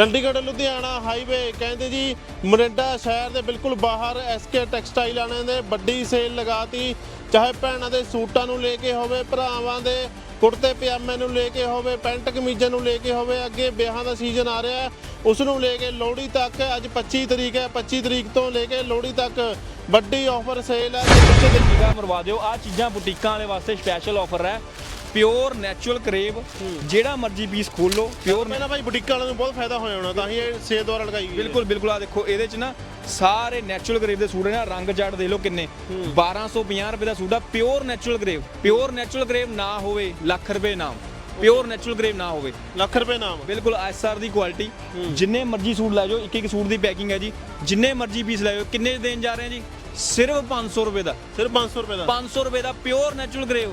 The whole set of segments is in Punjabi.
ਚੰਡੀਗੜ੍ਹ, ਲੁਧਿਆਣਾ ਹਾਈਵੇ ਕਹਿੰਦੇ ਜੀ ਮੋਰਿੰਡਾ ਸ਼ਹਿਰ ਦੇ ਬਿਲਕੁਲ ਬਾਹਰ ਐਸਕੇ ਟੈਕਸਟਾਈਲ ਵਾਲਿਆਂ ਨੇ ਵੱਡੀ ਸੇਲ ਲਗਾਤੀ। ਚਾਹੇ ਭੈਣਾਂ ਦੇ ਸੂਟਾਂ ਨੂੰ ਲੈ ਕੇ ਹੋਵੇ, ਭਰਾਵਾਂ ਦੇ ਕੁੜਤੇ ਪਜਾਮੇ ਨੂੰ ਲੈ ਕੇ ਹੋਵੇ, ਪੈਂਟ ਕਮੀਜ਼ਾਂ ਨੂੰ ਲੈ ਕੇ ਹੋਵੇ, ਅੱਗੇ ਵਿਆਹਾਂ ਦਾ ਸੀਜ਼ਨ ਆ ਰਿਹਾ ਉਸ ਨੂੰ ਲੈ ਕੇ ਲੋਹੜੀ ਤੱਕ, ਅੱਜ 25 ਤਰੀਕ ਹੈ 25 ਤਰੀਕ ਤੋਂ ਲੈ ਕੇ ਲੋਹੜੀ ਤੱਕ ਵੱਡੀ ਆਫਰ ਸੇਲ ਹੈ। ਤੇ ਪਿੱਛੇ ਦੇ ਨਿਗਾਹ ਮਰਵਾ ਦਿਓ। ਆ ਚੀਜ਼ਾਂ ਬੁਟੀਕਾਂ ਵਾਲੇ ਵਾਸਤੇ ਸਪੈਸ਼ਲ ਆਫਰ ਹੈ। ਪਿਓਰ ਨੈਚੁਰਲ ਕਰੇਵ ਜਿਹੜਾ ਮਰਜ਼ੀ ਪੀਸ ਖੋਲ ਪਿਓਰ ਪਹਿਲਾਂ ਭਾਈ ਬੁਟੀਕਾਂ ਵਾਲਿਆਂ ਨੂੰ ਬਹੁਤ ਫਾਇਦਾ ਹੋਇਆ ਹੋਣਾ ਤਾਂ ਹੀ ਇਹ ਸੇਲ ਦੁਆਰਾ ਲਗਾਈ ਗਈ ਹੈ। ਬਿਲਕੁਲ ਬਿਲਕੁਲ ਆ ਦੇਖੋ ਇਹਦੇ ਚ ਨਾ ਸਾਰੇ ਨੈਚੁਰਲ ਗਰੇਵ ਦੇ ਸੂਟ ਨੇ ਨਾ ਰੰਗ ਚਾਰਟ ਦੇ ਲਓ ਕਿੰਨੇ। 1250 ਰੁਪਏ ਦਾ ਸੂਟ ਆ ਪਿਓਰ ਨੈਚੁਰਲ ਗਰੇਵ ਪਿਓਰ ਨੈਚੁਰਲ ਗਰੇਵ ਨਾ ਹੋਵੇ ਲੱਖ ਰੁਪਏ ਨਾਮ ਪਿਓਰ ਨੈਚੁਰਲ ਗਰੇਵ ਨਾ ਹੋਵੇ। ਲੱਖ ਰੁਪਏ ਨਾਮ। ਬਿਲਕੁਲ ਐਸਆਰ ਦੀ ਕੁਆਲਿਟੀ ਜਿੰਨੇ ਮਰਜ਼ੀ ਸੂਟ ਲੈ ਜਾਓ ਇੱਕ ਇੱਕ ਸੂਟ ਦੀ ਪੈਕਿੰਗ ਹੈ ਜੀ ਜਿੰਨੇ ਮਰਜ਼ੀ ਪੀਸ ਲੈ ਜਾਓ ਕਿੰਨੇ ਦੇਣ ਜਾ ਰਹੇ ਜੀ? ਸਿਰਫ 500 ਰੁਪਏ ਦਾ। ਸਿਰਫ 500 ਰੁਪਏ ਦਾ? 500 ਰੁਪਏ ਦਾ ਪਿਓਰ ਨੈਚੁਰਲ ਗਰੇਵ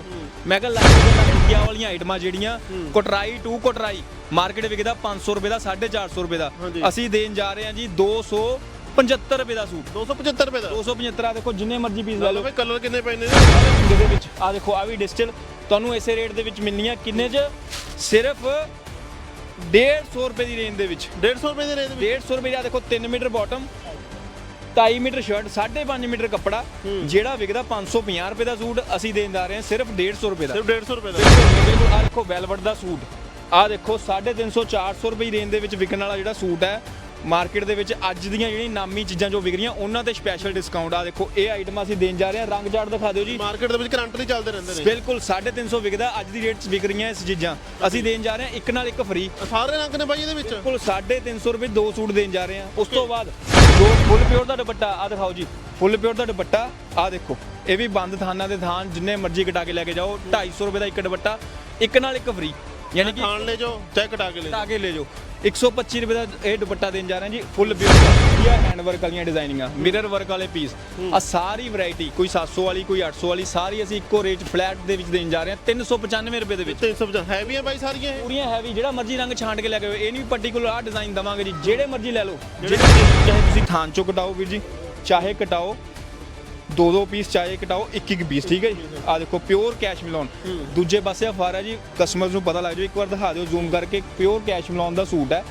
ਮੈਂ ਕਿਹਾ ਟਿੱਕੀਆਂ ਵਾਲੀਆਂ ਆਈਟਮਾਂ ਜਿਹੜੀਆਂ। ਕੋਟਰਾਈ ਟੂ ਕੋਟਰਾਈ। ਮਾਰਕੀਟ ਵਿਕਦਾ 500 ਰੁਪਏ ਦਾ 450 ਰੁਪਏ ਦਾ। ਹਾਂਜੀ। ਅਸੀਂ ਦੇਣ ਜਾ ਰਹੇ ਹਾਂ ਜੀ 275 ਰੁਪਏ ਦਾ ਸੂਟ। 275 ਰੁਪਏ ਦਾ? 275 ਆ ਦੇਖੋ ਜਿੰਨੇ ਮਰਜ਼ੀ ਪੀਸ ਲੈ ਲਓ ਲਓ। ਕਲਰ ਕਿੰਨੇ ਪਏ ਨੇ? ਇਹਦੇ ਵਿੱਚ ਆ ਦੇਖੋ ਆ ਵੀ ਡਿਸਟਲ ਤੁਹਾਨੂੰ ਇਸੇ ਰੇਟ ਦੇ ਵਿੱਚ ਮਿਲਣੀ ਆ ਕਿੰਨੇ 'ਚ? ਸਿਰਫ 150 ਰੁਪਏ ਦੀ ਰੇਂਜ ਦੇ ਵਿੱਚ। 150 ਰੁਪਏ ਦੇ ਰੇਂਜ ਵਿੱਚ? 150 ਰੁਪਏ ਦਾ ਦੇਖੋ 3 metre bottom 2.5 metre shirt 5.5 metre ਕੱਪੜਾ ਜਿਹੜਾ ਵਿਕਦਾ 550 ਰੁਪਏ ਦਾ ਸੂਟ ਅਸੀਂ ਦੇਣ ਜਾ ਰਹੇ ਹਾਂ ਸਿਰਫ 150 ਰੁਪਏ ਦਾ। ਸਿਰਫ 150 ਰੁਪਏ ਦਾ। ਬਿਲਕੁਲ ਆ ਦੇਖੋ ਵੈਲਵਟ ਦਾ ਸੂਟ। ਆ ਦੇਖੋ 350 400 ਰੁਪਏ ਦੀ ਰੇਂਜ ਦੇ ਵਿੱਚ ਵਿਕਣ ਵਾਲਾ ਜਿਹੜਾ ਸੂਟ ਹੈ ਮਾਰਕੀਟ ਦੇ ਵਿੱਚ ਅੱਜ ਦੀਆਂ ਜਿਹੜੀਆਂ ਨਾਮੀ ਚੀਜ਼ਾਂ ਜੋ ਵਿਕ ਰਹੀਆਂ ਉਹਨਾਂ ਤੇ ਸਪੈਸ਼ਲ ਡਿਸਕਾਊਂਟ ਆ। ਦੇਖੋ ਇਹ ਆਈਟਮਾਂ ਅਸੀਂ ਦੇਣ ਜਾ ਰਹੇ ਹਾਂ। ਰੰਗ ਚਾਰਟ ਦਿਖਾ ਦਿਓ ਜੀ। ਮਾਰਕੀਟ ਦੇ ਵਿੱਚ ਕਰੰਟ ਨਹੀਂ ਚੱਲਦੇ ਰਹਿੰਦੇ ਨੇ। ਬਿਲਕੁਲ 350 ਵਿਕਦਾ। ਅੱਜ ਦੀ ਰੇਟ 'ਚ ਵਿਕ ਰਹੀਆਂ ਇਸ ਚੀਜ਼ਾਂ। ਅਸੀਂ ਦੇਣ ਜਾ ਰਹੇ ਹਾਂ ਇੱਕ ਨਾਲ ਇੱਕ ਫ੍ਰੀ ਸਾਰੇ ਰੰਗ ਨੇ ਭਾਈ ਇਹਦੇ ਵਿੱਚ? ਬਿਲਕੁਲ 350 ਰੁਪਏ ਦੋ ਸੂਟ ਦੇਣ ਜਾ ਰਹੇ ਹਾਂ। ਉਸ ਤੋਂ ਬਾਅਦ ਜੋ ਫੁੱਲ ਪਿਓਰ ਦਾ ਦੁਪੱਟਾ ਆ ਦਿਖਾਓ ਜੀ। ਫੁੱਲ ਪਿਓਰ ਦਾ ਦੁਪੱਟਾ ਆ ਦੇਖੋ। ਇਹ ਵੀ ਬੰਦ ਥਾਨਾਂ ਦੇ ਥਾਨ ਜਿੰਨੇ ਮਰਜ਼ੀ ਕਟਾ ਕੇ ਲੈ ਕੇ ਜਾਓ। 250 ਰੁਪਏ ਦਾ ਇੱਕ ਦੁਪੱਟਾ ਇੱਕ ਨਾਲ ਇੱਕ ਫ੍ਰੀ ਯਾਨੀ ਕਿ ਖਾਣ ਲੈ ਜਾਓ ਚਾਹੇ ਕਟਾ ਕੇ ਲੈ ਕਟਾ ਕੇ ਲੈ ਜਾਓ। 125 ਰੁਪਏ ਦਾ ਇਹ ਦੁਪੱਟਾ ਦੇਣ ਜਾ ਰਹੇ ਹਾਂ ਜੀ ਫੁੱਲ ਇਹ ਹੈਂਡ ਵਰਕ ਵਾਲੀਆਂ ਡਿਜ਼ਾਈਨਿੰਗਾਂ ਮਿਰਰ ਵਰਕ ਵਾਲੇ ਪੀਸ ਆ ਸਾਰੀ ਵੈਰਾਈਟੀ ਕੋਈ 700 ਵਾਲੀ ਕੋਈ 800 ਵਾਲੀ ਸਾਰੀ ਅਸੀਂ ਇੱਕੋ ਰੇਟ ਫਲੈਟ ਦੇ ਵਿੱਚ ਦੇਣ ਜਾ ਰਹੇ ਹਾਂ 395 ਰੁਪਏ ਦੇ ਵਿੱਚ। 350 ਹੈਵੀ ਹੈ ਭਾਈ ਸਾਰੀਆਂ ਇਹ। ਪੂਰੀਆਂ ਹੈਵੀ ਜਿਹੜਾ ਮਰਜ਼ੀ ਰੰਗ ਛਾਂਟ ਕੇ ਲੈ ਕੇ ਆਓ ਇਹ ਨਹੀਂ ਪਾਰਟਿਕੂਲਰ ਆ ਡਿਜ਼ਾਈਨ ਦਵਾਂਗੇ ਜੀ ਜਿਹੜੇ ਮਰਜ਼ੀ ਲੈ ਲਓ। ਜਿਹੜੇ ਚਾਹੇ ਤੁਸੀਂ ਥਾਨ ਚੋਂ ਕਟਾਓ ਵੀਰ ਜੀ ਚਾਹੇ ਕਟਾਓ ਦੋ ਦੋ ਪੀਸ ਚਾਹੇ ਕਟਾਓ ਇੱਕ ਇੱਕ ਪੀਸ ਠੀਕ ਹੈ ਜੀ? ਆ ਦੇਖੋ ਪਿਓਰ ਕੈਸ਼ ਮਿਲਾਉਣ। ਦੂਜੇ ਪਾਸੇ ਅਫਾਰਾ ਜੀ ਕਸਟਮਰਸ ਨੂੰ ਪਤਾ ਲੱਗ ਜਾਓ ਇੱਕ ਵਾਰ ਦਿਖਾ ਦਿਓ ਜ਼ੂਮ ਕਰਕੇ ਪਿਓਰ ਕੈਸ਼ ਮਿਲਾਉਣ ਦਾ ਸੂਟ ਹੈ।